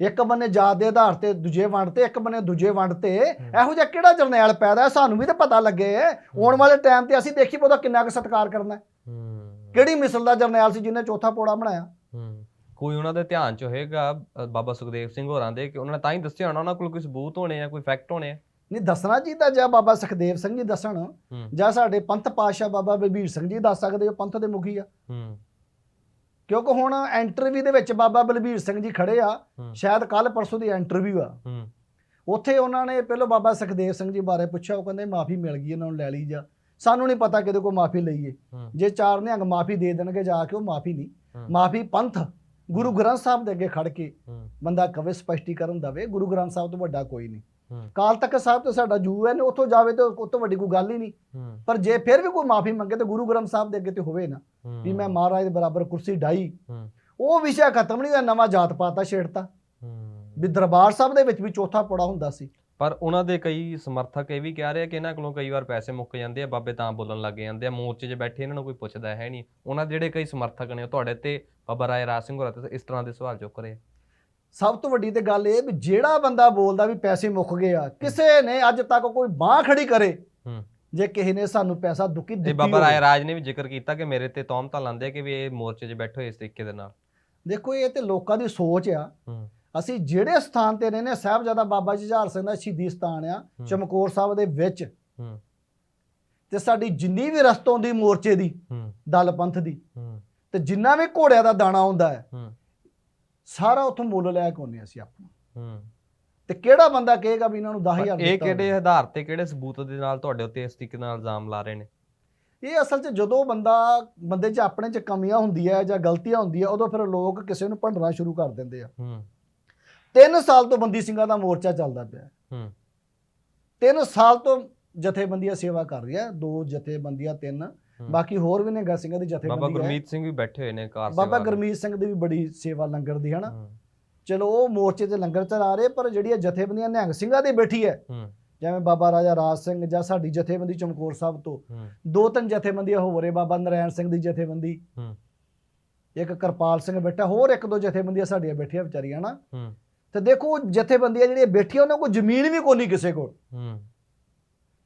ਇੱਕ ਬੰਨੇ ਜਾਤ ਦੇ ਆਧਾਰ ਤੇ ਦੂਜੇ ਵੰਡ ਤੇ ਇੱਕ ਬੰਨੇ ਦੂਜੇ ਵੰਡ ਤੇ। ਇਹੋ ਜਿਹਾ ਕਿਹੜਾ ਜਰਨੈਲ ਪੈਦਾ ਸਾਨੂੰ ਵੀ ਤਾਂ ਪਤਾ ਲੱਗੇ। ਆਉਣ ਵਾਲੇ ਟਾਈਮ ਤੇ ਅਸੀਂ ਦੇਖੀ ਉਹਦਾ ਕਿੰਨਾ ਕੁ ਸਤਿਕਾਰ ਕਰਨਾ ਕਿਹੜੀ ਮਿਸਲ ਦਾ ਜਰਨੈਲ ਸੀ ਜਿਹਨੇ ਚੌਥਾ ਪੋੜਾ ਬਣਾਇਆ? ਕੋਈ ਉਹਨਾਂ ਦੇ ਧਿਆਨ ਚ ਹੋਏਗਾ ਬਾਬਾ ਸੁਖਦੇਵ ਸਿੰਘ ਹੋਰਾਂ ਦੇ ਕਿ ਉਹਨਾਂ ਨੇ ਤਾਂ ਹੀ ਦੱਸਿਆ ਹੋਣਾ ਉਹਨਾਂ ਕੋਲ ਕੋਈ ਸਬੂਤ ਹੋਣੇ ਆ ਕੋਈ ਫੈਕਟ ਹੋਣੇ ਆ? ਨਹੀਂ ਦੱਸਣਾ ਜੀ ਤਾਂ ਜਾਂ ਬਾਬਾ ਸੁਖਦੇਵ ਸਿੰਘ ਜੀ ਦੱਸਣ ਜਾਂ ਸਾਡੇ ਪੰਥ ਪਾਤਸ਼ਾਹ ਬਾਬਾ ਬਲਬੀਰ ਸਿੰਘ ਜੀ ਦੱਸ ਸਕਦੇ ਹੋ ਪੰਥ ਦੇ ਮੁਖੀ ਆ। ਕਿਉਂਕਿ ਹੁਣ ਇੰਟਰਵਿਊ ਦੇ ਵਿੱਚ ਬਾਬਾ ਬਲਬੀਰ ਸਿੰਘ ਜੀ ਖੜੇ ਆ ਸ਼ਾਇਦ ਕੱਲ ਪਰਸੋਂ ਦੀ ਇੰਟਰਵਿਊ ਆ। ਉੱਥੇ ਉਹਨਾਂ ਨੇ ਪਹਿਲਾਂ ਬਾਬਾ ਸੁਖਦੇਵ ਸਿੰਘ ਜੀ ਬਾਰੇ ਪੁੱਛਿਆ ਉਹ ਕਹਿੰਦੇ ਮਾਫੀ ਮਿਲ ਗਈ ਉਹਨਾਂ ਨੂੰ ਲੈ ਲਈ ਜਾ। ਸਾਨੂੰ ਨਹੀਂ ਪਤਾ ਕਿਹਦੇ ਕੋਲ ਮਾਫੀ ਲਈਏ। ਜੇ ਚਾਰ ਨਿਹੰਗ ਮਾਫੀ ਦੇ ਦੇਣਗੇ ਜਾ ਕੇ ਉਹ ਮਾਫੀ ਨਹੀਂ। ਮਾਫੀ ਪੰਥ ਗੁਰੂ ਗ੍ਰੰਥ ਸਾਹਿਬ ਦੇ ਅੱਗੇ ਖੜ ਕੇ ਬੰਦਾ ਕਵੇ ਸਪਸ਼ਟੀਕਰਨ ਦਵੇ ਗੁਰੂ ਗ੍ਰੰਥ ਸਾਹਿਬ ਤੋਂ ਵੱਡਾ ਕੋਈ ਨਹੀਂ। ਕਾਲ ਤੱਕ ਸਾਹਿਬ ਤੇ ਸਾਡਾ ਜੂ ਹੈ ਨੇ ਉੱਥੋਂ ਜਾਵੇ ਤੇ ਉਹ ਤੋਂ ਵੱਡੀ ਕੋਈ ਗੱਲ ਹੀ ਨਹੀਂ। ਪਰ ਜੇ ਫਿਰ ਵੀ ਕੋਈ ਮਾਫੀ ਮੰਗੇ ਤੇ ਗੁਰੂ ਗ੍ਰੰਥ ਸਾਹਿਬ ਦੇ ਅੱਗੇ ਤੇ ਹੋਵੇ ਨਾ ਵੀ ਮੈਂ ਮਹਾਰਾਜ ਦੇ ਬਰਾਬਰ ਕੁਰਸੀ ਢਾਈ ਉਹ ਵਿਸ਼ਾ ਖਤਮ ਨਹੀਂ ਹੋਇਆ ਨਵਾਂ ਜਾਤ ਪਾਤਾ ਛੇੜਤਾ। ਵੀ ਦਰਬਾਰ ਸਾਹਿਬ ਦੇ ਵਿੱਚ ਵੀ ਚੌਥਾ ਪੋੜਾ ਹੁੰਦਾ ਸੀ। ਪਰ ਉਹਨਾਂ ਦੇ ਕਈ ਸਮਰਥਕ ਇਹ ਵੀ ਕਹਿ ਰਹੇ ਆ ਕਿ ਇਹਨਾਂ ਕੋਲੋਂ ਕਈ ਵਾਰ ਪੈਸੇ ਮੁੱਕ ਜਾਂਦੇ ਆ ਬਾਬੇ ਤਾਂ ਬੋਲਣ ਲੱਗ ਜਾਂਦੇ ਆ ਮੋਰਚੇ 'ਚ ਬੈਠੇ ਇਹਨਾਂ ਨੂੰ ਕੋਈ ਪੁੱਛਦਾ ਹੈ ਨਹੀਂ। ਉਹਨਾਂ ਦੇ ਜਿਹੜੇ ਕਈ ਸਮਰਥਕ ਨੇ ਤੁਹਾਡੇ ਤੇ ਬਾਬਾ ਰਾਏ ਰਾਜ ਸਿੰਘ ਹੋਰਾਂ ਤੇ ਇਸ ਤਰ੍ਹਾਂ ਦੇ ਸਵਾਲ ਚੁੱਕ ਰਹੇ ਆ। ਸਭ ਤੋਂ ਵੱਡੀ ਤੇ ਗੱਲ ਇਹ ਵੀ ਜਿਹੜਾ ਬੰਦਾ ਬੋਲਦਾ ਵੀ ਪੈਸੇ ਮੁੱਕ ਗਏ ਆ ਕਿਸੇ ਨੇ ਅੱਜ ਤੱਕ ਕੋਈ ਬਾਹ ਖੜੀ ਕਰੇ ਹੂੰ। ਜੇ ਕਿਸੇ ਨੇ ਸਾਨੂੰ ਪੈਸਾ ਦੁੱਕੀ ਤੇ ਦਿੱਤੀ ਬਾਬਾ। ਰਾਏ ਰਾਜ ਨੇ ਵੀ ਜ਼ਿਕਰ ਕੀਤਾ ਕਿ ਮੇਰੇ ਤੇ ਤੌਮਤਾਂ ਲਾਉਂਦੇ ਆ ਕਿ ਵੀ ਇਹ ਮੋਰਚੇ 'ਚ ਬੈਠੇ ਇਸ ਤਰੀਕੇ ਦੇ ਨਾਲ। ਦੇਖੋ ਇਹ ਤੇ ਲੋਕਾਂ ਦੀ ਸੋਚ ਆ। ਅਸੀਂ ਜਿਹੜੇ ਸਥਾਨ ਤੇ ਰਹਿੰਦੇ ਸਾਹਿਬਜ਼ਾਦਾ ਬਾਬਾ ਜੁਝਾਰ ਸਿੰਘ ਦਾ ਸ਼ਹੀਦੀ ਸਥਾਨ ਆ। ਚਮਕੌਰ ਸਾਹਿਬ ਦੇ ਵਿੱਚ। ਹੂੰ। ਤੇ ਸਾਡੀ ਜਿੰਨੀ ਵੀ ਰਸਤੋਂ ਦੀ ਮੋਰਚੇ ਦੀ ਦਲ ਪੰਥ ਦੀ ਤੇ ਜਿੰਨਾ ਵੀ ਘੋੜਿਆਂ ਦਾ ਦਾਣਾ ਹੁੰਦਾ ਹੂੰ। ਸਾਰਾ ਉੱਥੋਂ ਮੁੱਲ ਲੈ ਕੇ ਆਉਂਦੇ ਅਸੀਂ ਆਪਣਾ। ਹੂੰ। ਤੇ ਕਿਹੜਾ ਬੰਦਾ ਕਹੇਗਾ ਵੀ ਇਹਨਾਂ ਨੂੰ 10000 ਇਹ ਦਿੱਤਾ ਕਿਹੜੇ? ਆਧਾਰ ਤੇ ਕਿਹੜੇ ਸਬੂਤ ਦੇ ਨਾਲ ਤੁਹਾਡੇ ਉੱਤੇ ਇਸ ਤਰੀਕੇ ਨਾਲ ਇਲਜ਼ਾਮ ਲਾ ਰਹੇ ਨੇ? ਇਹ ਅਸਲ 'ਚ ਜਦੋਂ ਬੰਦਾ ਬੰਦੇ 'ਚ ਆਪਣੇ 'ਚ ਕਮੀਆਂ ਹੁੰਦੀਆਂ ਜਾਂ ਗਲਤੀਆਂ ਹੁੰਦੀਆਂ ਉਦੋਂ ਫਿਰ ਲੋਕ ਕਿਸੇ ਨੂੰ ਭੰਡਣਾ ਸ਼ੁਰੂ ਕਰ ਦਿੰਦੇ ਆ। ਹੂੰ। 3 ਸਾਲ ਤੋਂ ਬੰਦੀ ਸਿੰਘਾਂ ਦਾ ਮੋਰਚਾ ਚੱਲਦਾ ਪਿਆ ਹੂੰ। 3 ਸਾਲ ਤੋਂ ਜਥੇਬੰਦੀਆਂ ਸੇਵਾ ਕਰ ਰਹੀਆਂ ਦੋ ਜਥੇਬੰਦੀਆਂ ਤਿੰਨ ਹੂੰ। ਬਾਕੀ ਹੋਰ ਵੀ ਨੇ ਸਿੰਘਾਂ ਦੀ ਬਾਬਾ ਜਥੇਬੰਦੀ ਹੈ। ਗੁਰਮੀਤ ਸਿੰਘ ਵੀ ਬੈਠੇ ਹੋਏ ਨੇ ਕਾਰ ਬਾਬਾ ਸੇਵਾ ਲਈ। ਗੁਰਮੀਤ ਸਿੰਘ ਦੀ ਵੀ ਬੜੀ ਸੇਵਾ ਲੰਗਰ ਦੀ ਹਨਾ? ਚਲੋ ਉਹ ਮੋਰਚੇ ਤੇ ਲੰਗਰ ਚਲਾ ਰਹੇ ਪਰ ਜਿਹੜੀਆਂ ਜਥੇਬੰਦੀਆਂ ਨਿਹੰਗ ਸਿੰਘਾਂ ਦੀ ਬੈਠੀ ਹੈ ਜਿਵੇਂ ਬਾਬਾ ਰਾਜਾ ਰਾਜ ਸਿੰਘ ਜਾਂ ਸਾਡੀ ਜਥੇਬੰਦੀ ਚਮਕੌਰ ਸਾਹਿਬ ਤੋਂ ਦੋ ਤਿੰਨ ਜਥੇਬੰਦੀਆਂ ਹੋ ਰਹੇ ਬਾਬਾ ਨਰੈਣ ਸਿੰਘ ਦੀ ਜਥੇਬੰਦੀ ਇੱਕ ਕਿਰਪਾਲ ਸਿੰਘ ਬੈਠਾ ਹੋਰ ਇੱਕ ਦੋ ਜਥੇਬੰਦੀਆਂ ਸਾਡੀਆਂ ਬੈਠੀਆਂ ਵਿਚਾਰੀਆਂ ਨਾ ਤੇ ਦੇਖੋ ਜਥੇਬੰਦੀਆਂ ਜਿਹੜੀਆਂ ਬੈਠੀਆਂ ਉਹਨਾਂ ਕੋਲ ਜ਼ਮੀਨ ਵੀ ਕੋਈ ਨਹੀਂ ਕਿਸੇ ਕੋਲ।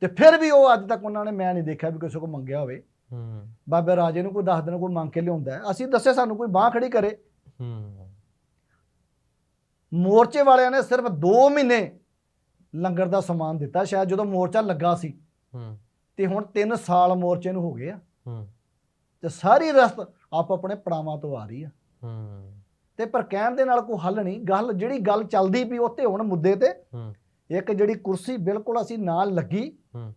ਤੇ ਫਿਰ ਵੀ ਉਹ ਅੱਜ ਤੱਕ ਉਹਨਾਂ ਨੇ ਮੈਂ ਨਹੀਂ ਦੇਖਿਆ ਵੀ ਕਿਸੇ ਕੋਲ ਮੰਗਿਆ ਹੋਵੇ। ਹੂੰ। ਬਾਬੇ ਰਾਜੇ ਨੂੰ ਕੋਈ 10 ਦਿਨ ਕੋਈ ਮੰਗ ਕੇ ਲਿਆਉਂਦਾ। ਅਸੀਂ ਦੱਸਿਆ ਸਾਨੂੰ ਕੋਈ ਬਾਹ ਖੜੀ ਕਰੇ। ਹੂੰ। ਮੋਰਚੇ ਵਾਲਿਆਂ ਨੇ ਸਿਰਫ 2 ਮਹੀਨੇ ਲੰਗਰ ਦਾ ਸਮਾਨ ਦਿੱਤਾ। ਸ਼ਾਇਦ ਜਦੋਂ ਮੋਰਚਾ ਲੱਗਾ ਸੀ। ਹੂੰ। ਤੇ ਹੁਣ 3 ਸਾਲ ਮੋਰਚੇ ਨੂੰ ਹੋ ਗਏ ਆ। ਹੂੰ। ਤੇ ਸਾਰੀ ਰਸਤ ਆਪ ਆਪਣੇ ਪੜਾਵਾਂ ਤੋਂ ਆ ਰਹੀ ਆ। ਹੂੰ। ਤੇ ਪਰ ਕਹਿਣ ਦੇ ਨਾਲ ਕੋਈ ਹੱਲ ਨਹੀਂ। ਗੱਲ ਜਿਹੜੀ ਗੱਲ ਚੱਲਦੀ ਪਈ ਉੱਤੇ ਹੁਣ ਮੁੱਦੇ ਤੇ। ਹੂੰ। ਇੱਕ ਜਿਹੜੀ ਕੁਰਸੀ ਬਿਲਕੁਲ ਅਸੀਂ ਨਾਲ ਲੱਗੀ। ਹੂੰ।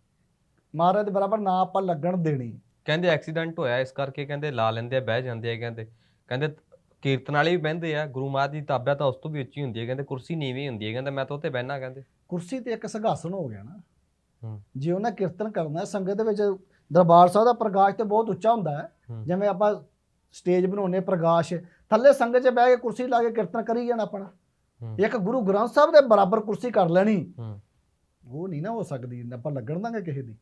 ਮਹਾਰਾਜ ਦੇ ਬਰਾਬਰ ਨਾ ਆਪਾਂ ਲੱਗਣ ਦੇਣੀ। ਕਹਿੰਦੇ ਐਕਸੀਡੈਂਟ ਹੋਇਆ ਇਸ ਕਰਕੇ ਕਹਿੰਦੇ ਲਾ ਲੈਂਦੇ ਆ ਬਹਿ ਜਾਂਦੇ ਆ ਕਹਿੰਦੇ। ਕਹਿੰਦੇ ਕੀਰਤਨ ਵਾਲੇ ਵੀ ਬਹਿੰਦੇ ਆ ਗੁਰੂ ਮਹਾਰਾਜ ਦੀ ਤਾਬਿਆ ਤਾਂ ਉਸ ਤੋਂ ਵੀ ਉੱਚੀ ਹੁੰਦੀ ਹੈ ਕਹਿੰਦੇ ਕੁਰਸੀ ਨੀਵੀਂ ਹੁੰਦੀ ਹੈ ਕਹਿੰਦੇ ਮੈਂ ਤਾਂ ਉੱਤੇ ਬਹਿਣਾ ਕਹਿੰਦੇ। ਕੁਰਸੀ ਤੇ ਇੱਕ ਸੰਘਾਸਨ ਹੋ ਗਿਆ ਨਾ। ਜੇ ਉਹਨਾਂ ਕੀਰਤਨ ਕਰਨਾ ਸੰਗਤ ਦੇ ਵਿੱਚ ਦਰਬਾਰ ਸਾਹਿਬ ਦਾ ਪ੍ਰਕਾਸ਼ ਤੇ ਬਹੁਤ ਉੱਚਾ ਹੁੰਦਾ ਹੈ। ਜਿਵੇਂ ਆਪਾਂ ਸਟੇਜ ਬਣਾਉਨੇ ਪ੍ਰਕਾਸ਼ ਥੱਲੇ ਸੰਗਤ 'ਚ ਬਹਿ ਕੇ ਕੁਰਸੀ ਲਾ ਕੇ ਕੀਰਤਨ ਕਰੀ ਜਾਣਾ ਆਪਣਾ। ਇੱਕ ਗੁਰੂ ਗ੍ਰੰਥ ਸਾਹਿਬ ਦੇ ਬਰਾਬਰ ਕੁਰਸੀ ਕਰ ਲੈਣੀ। ਉਹ ਨਹੀਂ ਨਾ ਹੋ ਸਕਦੀ ਆਪਾਂ ਲੱਗਣ ਦਾਂਗੇ ਕਿਸੇ ਦੀ।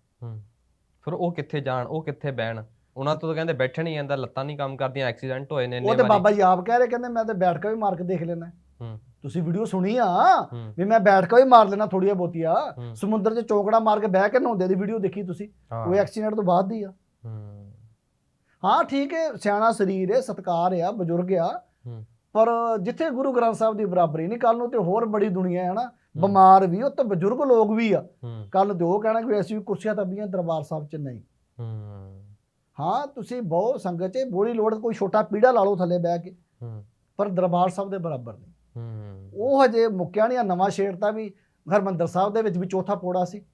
ਫਿਰ ਉਹ ਕਿੱਥੇ ਜਾਣ ਉਹ ਕਿੱਥੇ ਬਹਿਣ? ਉਹਨਾਂ ਤੋਂ ਤਾਂ ਕਹਿੰਦੇ ਬੈਠਣ ਹੀ ਜਾਂਦਾ ਲੱਤਾਂ ਨਹੀਂ ਕੰਮ ਕਰਦੀਆਂ ਐਕਸੀਡੈਂਟ ਹੋਏ ਨੇ ਇੰਨੇ ਉਹ ਤੇ ਬਾਬਾ ਜੀ ਆਪ ਕਹਿ ਰਹੇ ਕਹਿੰਦੇ ਮੈਂ ਤੇ ਬੈਠ ਕੇ ਵੀ ਮਾਰ ਕੇ ਦੇਖ ਲੈਣਾ ਹੂੰ। ਤੁਸੀਂ ਵੀਡੀਓ ਸੁਣੀ ਆ ਹੂੰ। ਵੀ ਮੈਂ ਬੈਠ ਕੇ ਵੀ ਮਾਰ ਲੈਣਾ ਥੋੜੀਆਂ ਬਹੁਤੀਆਂ। ਹੂੰ। ਸਮੁੰਦਰ 'ਚ ਚੌਂਕੜਾ ਮਾਰ ਕੇ ਬਹਿ ਕੇ ਨਹਾਉਂਦੇ ਦੀ ਵੀਡੀਓ ਦੇਖੀ ਤੁਸੀਂ ਹਾਂ। ਉਹ ਐਕਸੀਡੈਂਟ ਤੋਂ ਬਾਅਦ ਦੀ ਆ। ਹੂੰ। ਹਾਂ ਠੀਕ ਹੈ ਸਿਆਣਾ ਸਰੀਰ ਹੈ ਸਤਕਾਰ ਆ ਬਜ਼ੁਰਗ ਆ। ਹੂੰ। ਪਰ ਜਿੱਥੇ ਗੁਰੂ ਗ੍ਰੰਥ ਸਾਹਿਬ ਦੀ ਬਰਾਬਰੀ ਨਹੀਂ ਕੱਲ ਨੂੰ ਤੇ ਹੋਰ ਬੜੀ ਦੁਨੀਆ ਹੈ ਨਾ। ਬਿਮਾਰ ਵੀ ਉਹ ਤੇ ਬਜ਼ੁਰਗ ਲੋਕ ਵੀ ਆ। ਕੱਲ ਤੇ ਉਹ ਕਹਿਣਾ ਕਿ ਅਸੀਂ ਵੀ ਕੁਰਸੀਆਂ ਤੱਬੀਆਂ ਦਰਬਾਰ ਸਾਹਿਬ 'ਚ ਨਹੀਂ। ਹੂੰ। ਤੁਸੀਂ ਬਹੁਤ ਸੰਗਤ 'ਚ ਬੋੜੀ ਲੋੜ ਕੋਈ ਛੋਟਾ ਪੀੜਾ ਲਾ ਲਓ ਥੱਲੇ ਬਹਿ ਕੇ। ਪਰ ਦਰਬਾਰ ਸਾਹਿਬ ਦੇ ਬਰਾਬਰ ਨਹੀਂ। ਉਹ ਹਜੇ ਮੁੱਕਿਆ ਨਹੀਂ ਆ ਨਵਾਂ ਸ਼ੇਰਤਾ ਵੀ ਹਰਮੰਦਰ ਸਾਹਿਬ ਦੇ ਵਿੱਚ ਵੀ ਚੌਥਾ ਪੋੜਾ ਸੀ।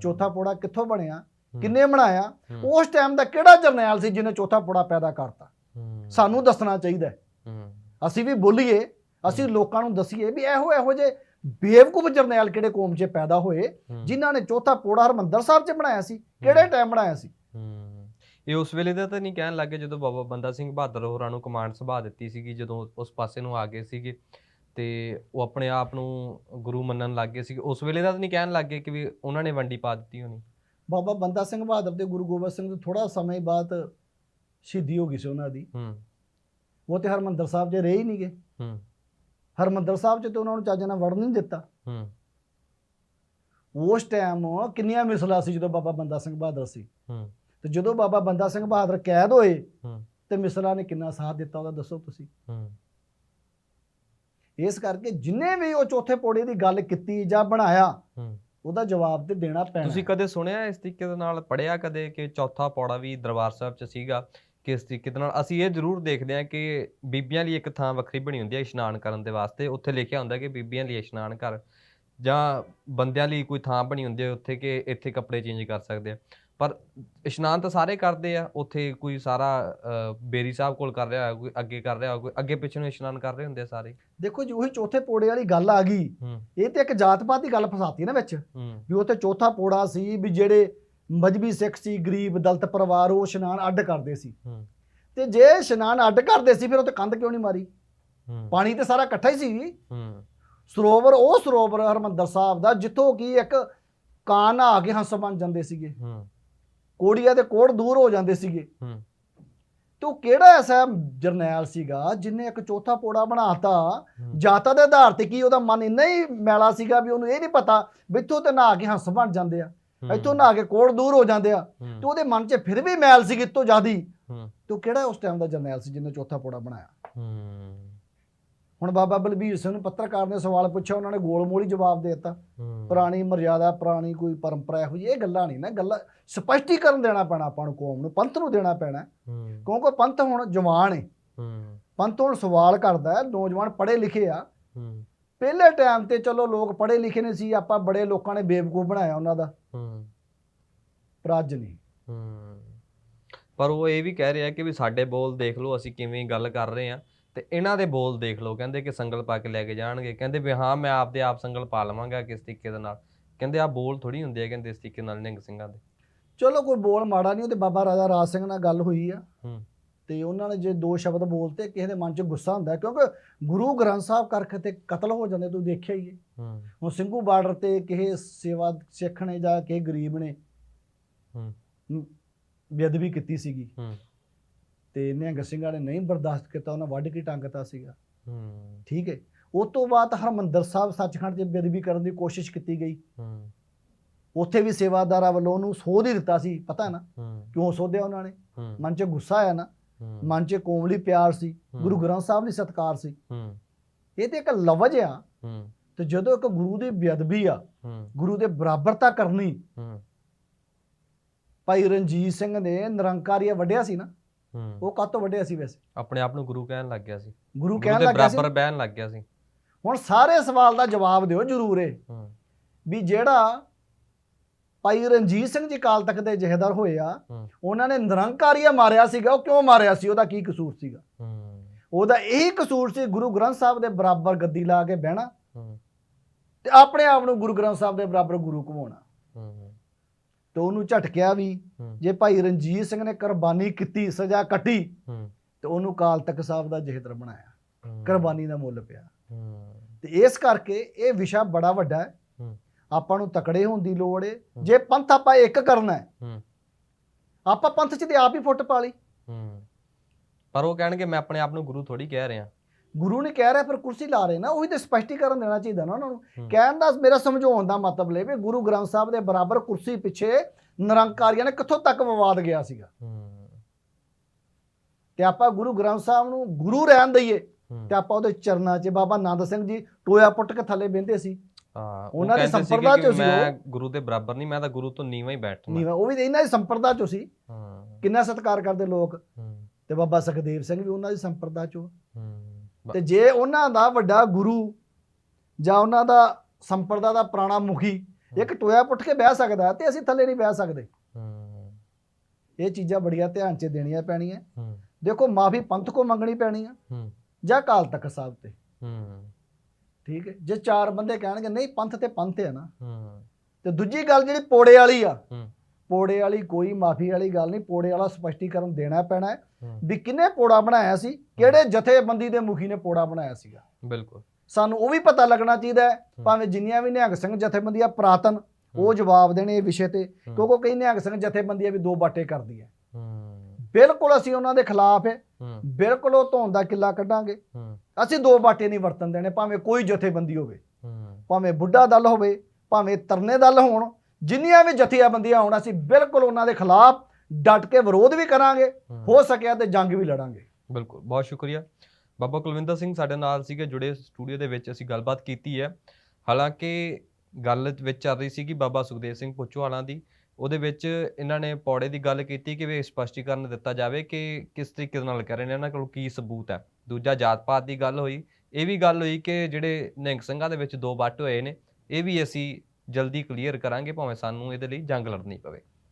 ਚੌਥਾ ਪੋੜਾ ਕਿੱਥੋਂ ਬਣਿਆ। ਕਿੰਨੇ ਬਣਾਇਆ। ਉਸ ਟਾਈਮ ਦਾ ਕਿਹੜਾ ਜਰਨੈਲ ਸੀ ਜਿਹਨੇ ਚੌਥਾ ਪੋੜਾ ਪੈਦਾ ਕਰਤਾ? ਸਾਨੂੰ ਦੱਸਣਾ ਚਾਹੀਦਾ ਅਸੀਂ ਵੀ ਬੋਲੀਏ ਅਸੀਂ ਲੋਕਾਂ ਨੂੰ ਦਸੀਏ ਵੀ ਇਹੋ ਇਹੋ ਜੇ ਬੇਵਕੂਫ ਜਰਨੈਲ ਕਿਹੜੇ ਕੌਮ 'ਚ ਪੈਦਾ ਹੋਏ। ਜਿਨ੍ਹਾਂ ਨੇ ਚੌਥਾ ਪੋੜਾ ਹਰਮੰਦਰ ਸਾਹਿਬ 'ਚ ਬਣਾਇਆ ਸੀ ਕਿਹੜੇ ਟਾਈਮ ਬਣਾਇਆ ਸੀ? ਇਹ ਉਸ ਵੇਲੇ ਦਾ ਤਾਂ ਨਹੀਂ ਕਹਿਣ ਲੱਗੇ ਜਦੋਂ ਬਾਬਾ ਬੰਦਾ ਸਿੰਘ ਬਹਾਦਰ ਹੋਰਾਂ ਨੂੰ ਕਮਾਂਡ ਸੰਭਾ ਦਿੱਤੀ ਸੀਗੀ ਜਦੋਂ ਉਸ ਪਾਸੇ ਨੂੰ ਆ ਗਏ ਸੀਗੇ ਤੇ ਉਹ ਆਪਣੇ ਆਪ ਨੂੰ ਗੁਰੂ ਮੰਨਣ ਲੱਗ ਗਏ ਸੀਗੇ। ਉਸ ਵੇਲੇ ਦਾ ਤਾਂ ਨਹੀਂ ਕਹਿਣ ਲੱਗੇ ਕਿ ਵੀ ਉਹਨਾਂ ਨੇ ਵੰਡੀ ਪਾ ਦਿੱਤੀ ਹੋਣੀ। ਬਾਬਾ ਬੰਦਾ ਸਿੰਘ ਬਹਾਦਰ ਤੇ ਗੁਰੂ ਗੋਬਿੰਦ ਸਿੰਘ ਤੋਂ ਥੋੜਾ ਸਮੇਂ ਬਾਅਦ ਸ਼ਹੀਦੀ ਹੋ ਗਈ ਸੀ ਉਹਨਾਂ ਦੀ। ਹੂੰ। ਉਹ ਤੇ ਹਰਮੰਦਰ ਸਾਹਿਬ 'ਚ ਰਹੇ ਹੀ ਨਹੀਂਗੇ ਹੂੰ। ਹਰਮੰਦਰ ਸਾਹਿਬ 'ਚ ਤੇ ਉਹਨਾਂ ਨੂੰ ਚੱਜ ਨਾਲ ਵੜਨ ਨਹੀਂ ਦਿੱਤਾ। ਹੂੰ। ਉਸ ਟਾਈਮ ਕਿੰਨੀਆਂ ਮਿਸਲਾਂ ਸੀ ਜਦੋਂ ਬਾਬਾ ਬੰਦਾ ਸਿੰਘ ਬਹਾਦਰ ਸੀ। ਹੂੰ। ਤੇ ਜਦੋਂ ਬਾਬਾ ਬੰਦਾ ਸਿੰਘ ਬਹਾਦਰ ਕੈਦ ਹੋਏ ਹੂੰ। ਤੇ ਮਿਸਲਾਂ ਨੇ ਕਿੰਨਾ ਸਾਥ ਦਿੱਤਾ ਉਹਦਾ ਦੱਸੋ ਤੁਸੀਂ। ਹੂੰ। ਇਸ ਕਰਕੇ ਜਿਨੇ ਵੀ ਉਹ ਚੌਥੇ ਪੌੜੇ ਦੀ ਗੱਲ ਕੀਤੀ ਜਾਂ ਬਣਾਇਆ ਹੂੰ। ਉਹਦਾ ਜਵਾਬ ਤੇ ਦੇਣਾ ਪੈਣਾ। ਤੁਸੀਂ ਕਦੇ ਸੁਣਿਆ ਇਸ ਤਰੀਕੇ ਦੇ ਨਾਲ ਪੜਿਆ ਕਦੇ ਕਿ ਚੌਥਾ ਪੌੜਾ ਵੀ ਦਰਬਾਰ ਸਾਹਿਬ 'ਚ ਸੀਗਾ? ਕਿਸ ਤਰੀਕੇ ਦੇ ਨਾਲ ਅਸੀਂ ਇਹ ਜ਼ਰੂਰ ਦੇਖਦੇ ਹਾਂ ਕਿ ਬੀਬੀਆਂ ਲਈ ਇੱਕ ਥਾਂ ਵੱਖਰੀ ਬਣੀ ਹੁੰਦੀ ਹੈ ਇਸ਼ਨਾਨ ਕਰਨ ਦੇ ਵਾਸਤੇ। ਉੱਥੇ ਲਿਖਿਆ ਹੁੰਦਾ ਕਿ ਬੀਬੀਆਂ ਲਈ ਇਸ਼ਨਾਨ ਘਰ ਜਾਂ ਬੰਦਿਆਂ ਲਈ ਕੋਈ ਥਾਂ ਬਣੀ ਹੁੰਦੀ ਹੈ ਉੱਥੇ ਕਿ ਇੱਥੇ ਕੱਪੜੇ ਚੇਂਜ ਕਰ ਸਕਦੇ ਆ। ਪਰ ਇਸ਼ਨਾਨ ਤਾਂ ਸਾਰੇ ਕਰਦੇ ਆ ਉੱਥੇ ਕੋਈ ਸਾਰਾ ਬੇਰੀ ਸਾਹਿਬ ਕੋਲ ਕਰ ਰਿਹਾ ਕੋਈ ਅੱਗੇ ਕਰ ਰਿਹਾ ਕੋਈ ਅੱਗੇ ਪਿੱਛੇ ਨੂੰ ਇਸ਼ਨਾਨ ਕਰ ਰਹੇ ਹੁੰਦੇ ਆ ਸਾਰੇ। ਦੇਖੋ ਜੀ ਉਹੀ ਚੌਥੇ ਪੌੜੇ ਵਾਲੀ ਗੱਲ ਆ ਗਈ। ਇਹ ਤੇ ਇੱਕ ਜਾਤ ਪਾਤ ਦੀ ਗੱਲ ਫਸਾਤੀ ਨਾ ਵਿੱਚ। ਵੀ ਉੱਥੇ ਚੌਥਾ ਪੌੜਾ ਸੀ ਵੀ ਜਿਹੜੇ ਮਜਬੀ ਸਿੱਖ ਸੀ ਗਰੀਬ ਦਲਿਤ ਪਰਿਵਾਰ ਉਹ ਇਸ਼ਨਾਨ ਅੱਡ ਕਰਦੇ ਸੀ। ਤੇ ਜੇ ਇਸ਼ਨਾਨ ਅੱਡ ਕਰਦੇ ਸੀ ਫਿਰ ਉੱਥੇ ਕੰਧ ਕਿਉਂ ਨਹੀਂ ਮਾਰੀ? ਪਾਣੀ ਤੇ ਸਾਰਾ ਇਕੱਠਾ ਹੀ ਸੀ ਹੂੰ। ਸਰੋਵਰ ਉਹ ਸਰੋਵਰ ਹਰਮੰਦਰ ਸਾਹਿਬ ਦਾ ਜਿੱਥੋਂ ਕੀ ਇੱਕ ਕਾਂ ਨਹਾ ਕੇ ਹੰਸ ਬਣ ਜਾਂਦੇ ਸੀਗੇ। ਹੂੰ। ਕੋੜੀਆਂ ਦੇ ਕੋੜ ਦੂਰ ਹੋ ਜਾਂਦੇ ਸੀਗੇ। ਹੂੰ। ਤੇ ਉਹ ਕਿਹੜਾ ਐਸਾ ਜਰਨੈਲ ਸੀਗਾ ਜਿਨੇ ਇੱਕ ਚੌਥਾ ਪੋੜਾ ਬਣਾਤਾ। ਜਾਤਾਂ ਦੇ ਆਧਾਰ ਤੇ ਕੀ ਉਹਦਾ ਮਨ ਇੰਨਾ ਹੀ ਮੈਲਾ ਸੀਗਾ ਵੀ ਉਹਨੂੰ ਇਹ ਨਹੀਂ ਪਤਾ ਵੀ ਇੱਥੋਂ ਤੇ ਨਹਾ ਕੇ ਹੰਸ ਬਣ ਜਾਂਦੇ ਆ। ਇੱਥੋਂ ਨਹਾ ਕੇ ਕੋੜ ਦੂਰ ਹੋ ਜਾਂਦੇ ਆ। ਤੇ ਉਹਦੇ ਮਨ 'ਚ ਫਿਰ ਵੀ ਮੈਲ ਸੀ ਕਿਤੋਂ ਜ਼ਿਆਦੀ। ਤੇ ਉਹ ਕਿਹੜਾ ਉਸ ਟਾਈਮ ਦਾ ਜਰਨੈਲ ਸੀ ਜਿਹਨੇ ਚੌਥਾ ਪੋੜਾ ਬਣਾਇਆ? ਹੁਣ ਬਾਬਾ ਬਲਬੀਰ ਸਿੰਘ ਨੂੰ ਪੱਤਰਕਾਰ ਨੇ ਸਵਾਲ ਪੁੱਛਿਆ ਉਹਨਾਂ ਨੇ ਗੋਲ-ਮੋਲ ਜਵਾਬ ਦੇ ਦਿੱਤਾ। ਪੁਰਾਣੀ ਮਰਿਆਦਾ ਪੁਰਾਣੀ ਕੋਈ ਪਰੰਪਰਾ ਇਹੋ ਜਿਹੀ ਇਹ ਗੱਲਾਂ ਨਹੀਂ ਨਾ ਗੱਲਾਂ ਸਪਸ਼ਟੀਕਰਨ ਦੇਣਾ ਪੈਣਾ ਆਪਾਂ ਨੂੰ ਕੌਮ ਨੂੰ ਪੰਥ ਨੂੰ ਦੇਣਾ ਪੈਣਾ। ਕਿਉਂਕਿ ਪੰਥ ਹੁਣ ਜਵਾਨ ਹੈ। ਪੰਥ ਹੁਣ ਸਵਾਲ ਕਰਦਾ ਹੈ ਨੌਜਵਾਨ ਪੜ੍ਹੇ ਲਿਖੇ ਆ। ਪਹਿਲੇ ਟਾਈਮ ਤੇ ਚਲੋ ਲੋਕ ਪੜ੍ਹੇ ਲਿਖੇ ਨੇ ਸੀ ਆਪਾਂ ਬੜੇ ਲੋਕਾਂ ਨੇ ਬੇਵਕੂਫ ਬਣਾਇਆ ਉਹਨਾਂ ਦਾ। ਹੂੰ। ਪਰ ਅੱਜ ਨਹੀਂ। ਹੂੰ। ਪਰ ਉਹ ਇਹ ਵੀ ਕਹਿ ਰਿਹਾ ਕਿ ਵੀ ਸਾਡੇ ਬੋਲ ਦੇਖ ਲਓ ਅਸੀਂ ਕਿਵੇਂ ਗੱਲ ਕਰ ਰਹੇ ਆ ਤੇ ਇਹਨਾਂ ਦੇ ਬੋਲ ਦੇਖ ਲਓ। ਕਹਿੰਦੇ ਕਿ ਸੰਗਲ ਪਾ ਕੇ ਲੈ ਕੇ ਜਾਣਗੇ। ਕਹਿੰਦੇ ਵੀ ਹਾਂ ਮੈਂ ਆਪਦੇ ਆਪ ਸੰਗਲ ਪਾ ਲਵਾਂਗਾ ਕਿਸ ਤਰੀਕੇ ਦੇ ਨਾਲ। ਕਹਿੰਦੇ ਆ ਬੋਲ ਥੋੜੀ ਹੁੰਦੇ ਆ ਕਹਿੰਦੇ ਇਸ ਤਰੀਕੇ ਨਾਲ ਨਿਹੰਗ ਸਿੰਘਾਂ ਦੇ। ਚਲੋ ਕੋਈ ਬੋਲ ਮਾੜਾ ਨਹੀਂ ਉਹ ਤੇ ਬਾਬਾ ਰਾਜਾ ਰਾਜ ਸਿੰਘ ਨਾਲ ਗੱਲ ਹੋਈ ਆ। ਹੂੰ। ਤੇ ਉਹਨਾਂ ਨੇ ਜੇ ਦੋ ਸ਼ਬਦ ਬੋਲਤੇ ਕਿਸੇ ਦੇ ਮਨ 'ਚ ਗੁੱਸਾ ਹੁੰਦਾ ਕਿਉਂਕਿ ਗੁਰੂ ਗ੍ਰੰਥ ਸਾਹਿਬ ਕਰਕੇ ਤੇ ਕਤਲ ਹੋ ਜਾਂਦੇ ਤੂੰ ਦੇਖਿਆ ਹੀ ਹੈ। ਹੂੰ। ਹੁਣ ਸਿੰਘੂ ਬਾਰਡਰ ਤੇ ਕਿਸੇ ਸੇਵਾ ਸਿੱਖ ਨੇ ਜਾਂ ਕਿਸੇ ਗਰੀਬ ਨੇ ਬੇਅਦਬੀ ਕੀਤੀ ਸੀਗੀ। ਹੂੰ। ਤੇ ਨਿਹੰਗ ਸਿੰਘਾਂ ਨੇ ਨਹੀਂ ਬਰਦਾਸ਼ਤ ਕੀਤਾ ਉਹਨਾਂ ਵੱਢ ਕੇ ਟੰਗਤਾ ਸੀਗਾ। ਹੂੰ। ਠੀਕ ਹੈ। ਉਸ ਤੋਂ ਬਾਅਦ ਹਰਮੰਦਰ ਸਾਹਿਬ ਸੱਚਖੰਡ 'ਚ ਬੇਦਬੀ ਕਰਨ ਦੀ ਕੋਸ਼ਿਸ਼ ਕੀਤੀ ਗਈ। ਹੂੰ। ਉੱਥੇ ਵੀ ਸੇਵਾਦਾਰਾਂ ਵੱਲੋਂ ਉਹਨੂੰ ਸੋਧ ਹੀ ਦਿੱਤਾ ਸੀ ਪਤਾ ਨਾ? ਕਿਉਂ ਸੋਧਿਆ ਉਹਨਾਂ ਨੇ? ਮਨ 'ਚ ਗੁੱਸਾ ਆਇਆ ਨਾ। ਮਨ 'ਚ ਕੌਮ ਲਈ ਪਿਆਰ ਸੀ। ਗੁਰੂ ਗ੍ਰੰਥ ਸਾਹਿਬ ਲਈ ਸਤਿਕਾਰ ਸੀ। ਹੂੰ। ਇਹ ਤੇ ਇੱਕ ਲਫ਼ਜ਼ ਆ। ਹੂੰ। ਤੇ ਜਦੋਂ ਇੱਕ ਗੁਰੂ ਦੀ ਬੇਅਦਬੀ ਆ ਗੁਰੂ ਦੇ ਬਰਾਬਰਤਾ ਕਰਨੀ ਹੂੰ। ਭਾਈ ਰਣਜੀਤ ਸਿੰਘ ਨੇ ਨਿਰੰਕਾਰੀਆ ਵੱਢਿਆ ਸੀ ਨਾ ਉਹ ਕਾਹਤੋਂ ਵੱਢਿਆ ਸੀ ਵੈਸੇ? ਆਪਣੇ ਆਪ ਨੂੰ ਗੁਰੂ ਕਹਿਣ ਲੱਗ ਗਿਆ ਸੀ। ਗੁਰੂ ਕਹਿਣ ਦੇ ਲੱਗਾ ਸੀ। ਬਰਾਬਰ ਬਹਿਣ ਲੱਗ ਗਿਆ ਸੀ। ਹੁਣ ਸਾਰੇ ਸਵਾਲ ਦਾ ਜਵਾਬ ਦਿਓ ਜ਼ਰੂਰ ਹੂੰ। ਵੀ ਜਿਹੜਾ ਭਾਈ ਰਣਜੀਤ ਸਿੰਘ ਜੀ ਕਾਲ ਤੱਕ ਦੇ ਜਹੇਦਾਰ ਹੋਏ ਆ ਉਹਨਾਂ ਨੇ ਨਿਰੰਕਾਰੀਆ ਮਾਰਿਆ ਸੀਗਾ ਉਹ ਕਿਉਂ ਮਾਰਿਆ ਸੀ ਉਹਦਾ ਕੀ ਕਸੂਰ ਸੀਗਾ? ਉਹਦਾ ਇਹੀ ਕਸੂਰ ਸੀ ਗੁਰੂ ਗ੍ਰੰਥ ਸਾਹਿਬ ਦੇ ਬਰਾਬਰ ਗੱਦੀ ਲਾ ਕੇ ਬਹਿਣਾ ਤੇ ਆਪਣੇ ਆਪ ਨੂੰ ਗੁਰੂ ਗ੍ਰੰਥ ਸਾਹਿਬ ਦੇ ਬਰਾਬਰ ਗੁਰੂ ਘਵਾਉਣਾ ਤੇ ਉਹਨੂੰ ਝਟਕਿਆ ਵੀ ਜੇ ਭਾਈ ਰਣਜੀਤ ਸਿੰਘ ਨੇ ਕੁਰਬਾਨੀ ਕੀਤੀ ਸਜ਼ਾ ਕੱਟੀ ਤੇ ਉਹਨੂੰ ਕਾਲ ਤੱਕ ਸਾਹਿਬ ਦਾ ਜਹੇਦਰ ਬਣਾਇਆ। ਕੁਰਬਾਨੀ ਦਾ ਮੁੱਲ ਪਿਆ। ਤੇ ਇਸ ਕਰਕੇ ਇਹ ਵਿਸ਼ਾ ਬੜਾ ਵੱਡਾ ਹੂੰ। ਆਪਾਂ ਨੂੰ ਤਕੜੇ ਹੋਣ ਦੀ ਲੋੜ ਹੈ। ਜੇ ਪੰਥ ਆਪਾਂ ਇੱਕ ਕਰਨਾ ਹੈ ਹੂੰ। ਆਪਾਂ ਪੰਥ 'ਚ ਤੇ ਆਪ ਹੀ ਫੁੱਟ ਪਾ ਲਈ ਹੂੰ। ਪਰ ਉਹ ਕਹਿਣਗੇ ਮੈਂ ਆਪਣੇ ਆਪ ਨੂੰ ਗੁਰੂ ਥੋੜੀ ਕਹਿ ਰਿਹਾ। ਗੁਰੂ ਨੇ ਕਹਿ ਰਿਹਾ ਪਰ ਕੁਰਸੀ ਲਾ ਰਹੇ ਨਾ ਉਹੀ ਤੇ ਸਪਸ਼ਟੀਕਰਨ ਦੇਣਾ ਚਾਹੀਦਾ ਨਾ ਉਹਨਾਂ ਨੂੰ। ਕਹਿਣ ਦਾ ਮੇਰਾ ਸਮਝਾਉਣ ਦਾ ਮਤਲਬ ਇਹ ਵੀ ਗੁਰੂ ਗ੍ਰੰਥ ਸਾਹਿਬ ਦੇ ਬਰਾਬਰ ਕੁਰਸੀ ਪਿੱਛੇ ਨਿਰੰਕਾਰੀਆਂ ਨੇ ਕਿੱਥੋਂ ਤੱਕ ਵਿਵਾਦ ਗਿਆ ਸੀਗਾ। ਹੂੰ। ਤੇ ਆਪਾਂ ਗੁਰੂ ਗ੍ਰੰਥ ਸਾਹਿਬ ਨੂੰ ਗੁਰੂ ਰਹਿਣ ਦਈਏ। ਤੇ ਆਪਾਂ ਉਹਦੇ ਚਰਨਾਂ 'ਚ ਬਾਬਾ ਆਨੰਦ ਸਿੰਘ ਜੀ ਟੋਇਆ ਪੁੱਟ ਕੇ ਥੱਲੇ ਬਹਿੰਦੇ ਸੀ। ਹਾਂ ਉਹ ਉਹਨਾਂ ਦੀ ਸੰਪਰਦਾ ਚੋਂ ਸੀ ਮੈਂ ਗੁਰੂ ਦੇ ਬਰਾਬਰ ਨਹੀਂ ਮੈਂ ਤਾਂ ਗੁਰੂ ਤੋਂ ਨੀਵਾਂ ਹੀ ਬੈਠਣਾ। ਨੀਵਾਂ ਉਹ ਵੀ ਇਹਨਾਂ ਦੀ ਸੰਪਰਦਾ 'ਚੋਂ ਸੀ। ਹਾਂ। ਕਿੰਨਾ ਸਤਿਕਾਰ ਕਰਦੇ ਲੋਕ। ਤੇ ਬਾਬਾ ਸੁਖਦੇਵ ਸਿੰਘ ਵੀ ਉਹਨਾਂ ਦੀ ਸੰਪਰਦਾ 'ਚੋਂ। ਤੇ ਜੇ ਉਹਨਾਂ ਦਾ ਵੱਡਾ ਗੁਰੂ ਜਾਂ ਉਹਨਾਂ ਦਾ ਸੰਪਰਦਾ ਦਾ ਪੁਰਾਣਾ ਮੁਖੀ ਇੱਕ ਟੋਇਆ ਪੁੱਟ ਕੇ ਬਹਿ ਸਕਦਾ ਤੇ ਅਸੀਂ ਥੱਲੇ ਨਹੀਂ ਬਹਿ ਸਕਦੇ। ਇਹ ਚੀਜ਼ਾਂ ਬੜੀਆਂ ਧਿਆਨ 'ਚ ਦੇਣੀਆਂ ਪੈਣੀਆਂ। ਦੇਖੋ ਮਾਫੀ ਪੰਥ ਕੋ ਮੰਗਣੀ ਪੈਣੀ ਆ। ਜਾਂ ਕਾਲ ਤੱਕ ਸਾਹਿਬ ਤੇ। ਹੂੰ। ਠੀਕ ਹੈ? ਜੇ ਚਾਰ ਬੰਦੇ ਕਹਿਣਗੇ ਨਹੀਂ ਪੰਥ ਤੇ ਪੰਥ ਹੈ ਨਾ। ਹੂੰ। ਤੇ ਦੂਜੀ ਗੱਲ ਜਿਹੜੀ ਪੋੜੇ ਵਾਲੀ ਆ ਹੂੰ। ਪੋੜੇ ਵਾਲੀ ਕੋਈ ਮਾਫੀ ਵਾਲੀ ਗੱਲ ਨਹੀਂ ਪੋੜੇ ਵਾਲਾ ਸਪਸ਼ਟੀਕਰਨ ਦੇਣਾ ਪੈਣਾ ਹੈ। ਵੀ ਕਿਹਨੇ ਪੋੜਾ ਬਣਾਇਆ ਸੀ? ਕਿਹੜੇ ਜਥੇਬੰਦੀ ਦੇ ਮੁਖੀ ਨੇ ਪੋੜਾ ਬਣਾਇਆ ਸੀਗਾ? ਬਿਲਕੁਲ। ਸਾਨੂੰ ਉਹ ਵੀ ਪਤਾ ਲੱਗਣਾ ਚਾਹੀਦਾ ਭਾਵੇਂ ਜਿੰਨੀਆਂ ਵੀ ਨਿਹੰਗ ਸਿੰਘ ਜਥੇਬੰਦੀਆਂ ਪੁਰਾਤਨ ਉਹ। ਜਵਾਬ ਦੇਣੇ ਇਹ ਵਿਸ਼ੇ ਤੇ। ਕਿਉਂਕਿ ਕਈ ਨਿਹੰਗ ਸਿੰਘ ਜਥੇਬੰਦੀਆਂ ਵੀ ਦੋ ਬਾਟੇ ਕਰਦੀਆਂ ਹੂੰ। ਬਿਲਕੁਲ ਅਸੀਂ ਉਹਨਾਂ ਦੇ ਖਿਲਾਫ ਹੈ। ਬਿਲਕੁਲ ਉਹ ਧੌਣ ਦਾ ਕਿੱਲਾ ਕੱਢਾਂਗੇ। ਹੂੰ। ਅਸੀਂ ਦੋ ਬਾਟੇ ਨਹੀਂ ਵਰਤਨ ਦੇਣੇ ਭਾਵੇਂ ਕੋਈ ਜਥੇਬੰਦੀ ਹੋਵੇ। ਭਾਵੇਂ ਬੁੱਢਾ ਦਲ ਹੋਵੇ ਭਾਵੇਂ ਤਰਨੇ ਦਲ ਹੋਣ ਜਿੰਨੀਆਂ ਵੀ ਜਥੇਬੰਦੀਆਂ ਹੋਣ ਅਸੀਂ ਬਿਲਕੁਲ ਉਹਨਾਂ ਦੇ ਖਿਲਾਫ ਡਟ ਕੇ ਵਿਰੋਧ ਵੀ ਕਰਾਂਗੇ ਹੂੰ। ਸਕਿਆ ਤੇ ਜੰਗ ਵੀ ਲੜਾਂਗੇ। ਬਿਲਕੁਲ ਬਹੁਤ ਸ਼ੁਕਰੀਆ। ਬਾਬਾ ਕੁਲਵਿੰਦਰ ਸਿੰਘ ਸਾਡੇ ਨਾਲ ਸੀਗੇ ਜੁੜੇ ਸਟੂਡੀਓ ਦੇ ਵਿੱਚ ਅਸੀਂ ਗੱਲਬਾਤ ਕੀਤੀ ਹੈ। ਹਾਲਾਂਕਿ ਗੱਲ ਵਿੱਚ ਚੱਲ ਰਹੀ ਸੀ ਕਿ ਬਾਬਾ ਸੁਖਦੇਵ ਸਿੰਘ ਪੁੱਚੋਵਾਲਾਂ ਦੀ ਉਹਦੇ ਵਿੱਚ ਇਹਨਾਂ ਨੇ ਪੌੜੇ ਦੀ ਗੱਲ ਕੀਤੀ ਕਿ ਵੀ ਸਪਸ਼ਟੀਕਰਨ ਦਿੱਤਾ ਜਾਵੇ ਕਿ ਕਿਸ ਤਰੀਕੇ ਨਾਲ ਕਰ ਰਹੇ ਨੇ ਇਹਨਾਂ ਕੋਲ ਕੀ ਸਬੂਤ ਹੈ। ਦੂਜਾ ਜਾਤ ਪਾਤ ਦੀ ਗੱਲ ਹੋਈ। ਇਹ ਵੀ ਗੱਲ ਹੋਈ ਕਿ ਜਿਹੜੇ ਨਿਹੰਗ ਸਿੰਘਾਂ ਦੇ ਵਿੱਚ ਦੋ ਵੱਟ ਹੋਏ ਨੇ, ਇਹ ਵੀ ਅਸੀਂ ਜਲਦੀ ਕਲੀਅਰ ਕਰਾਂਗੇ, ਭਾਵੇਂ ਸਾਨੂੰ ਇਹਦੇ ਲਈ ਜੰਗ ਲੜਨੀ ਪਵੇ।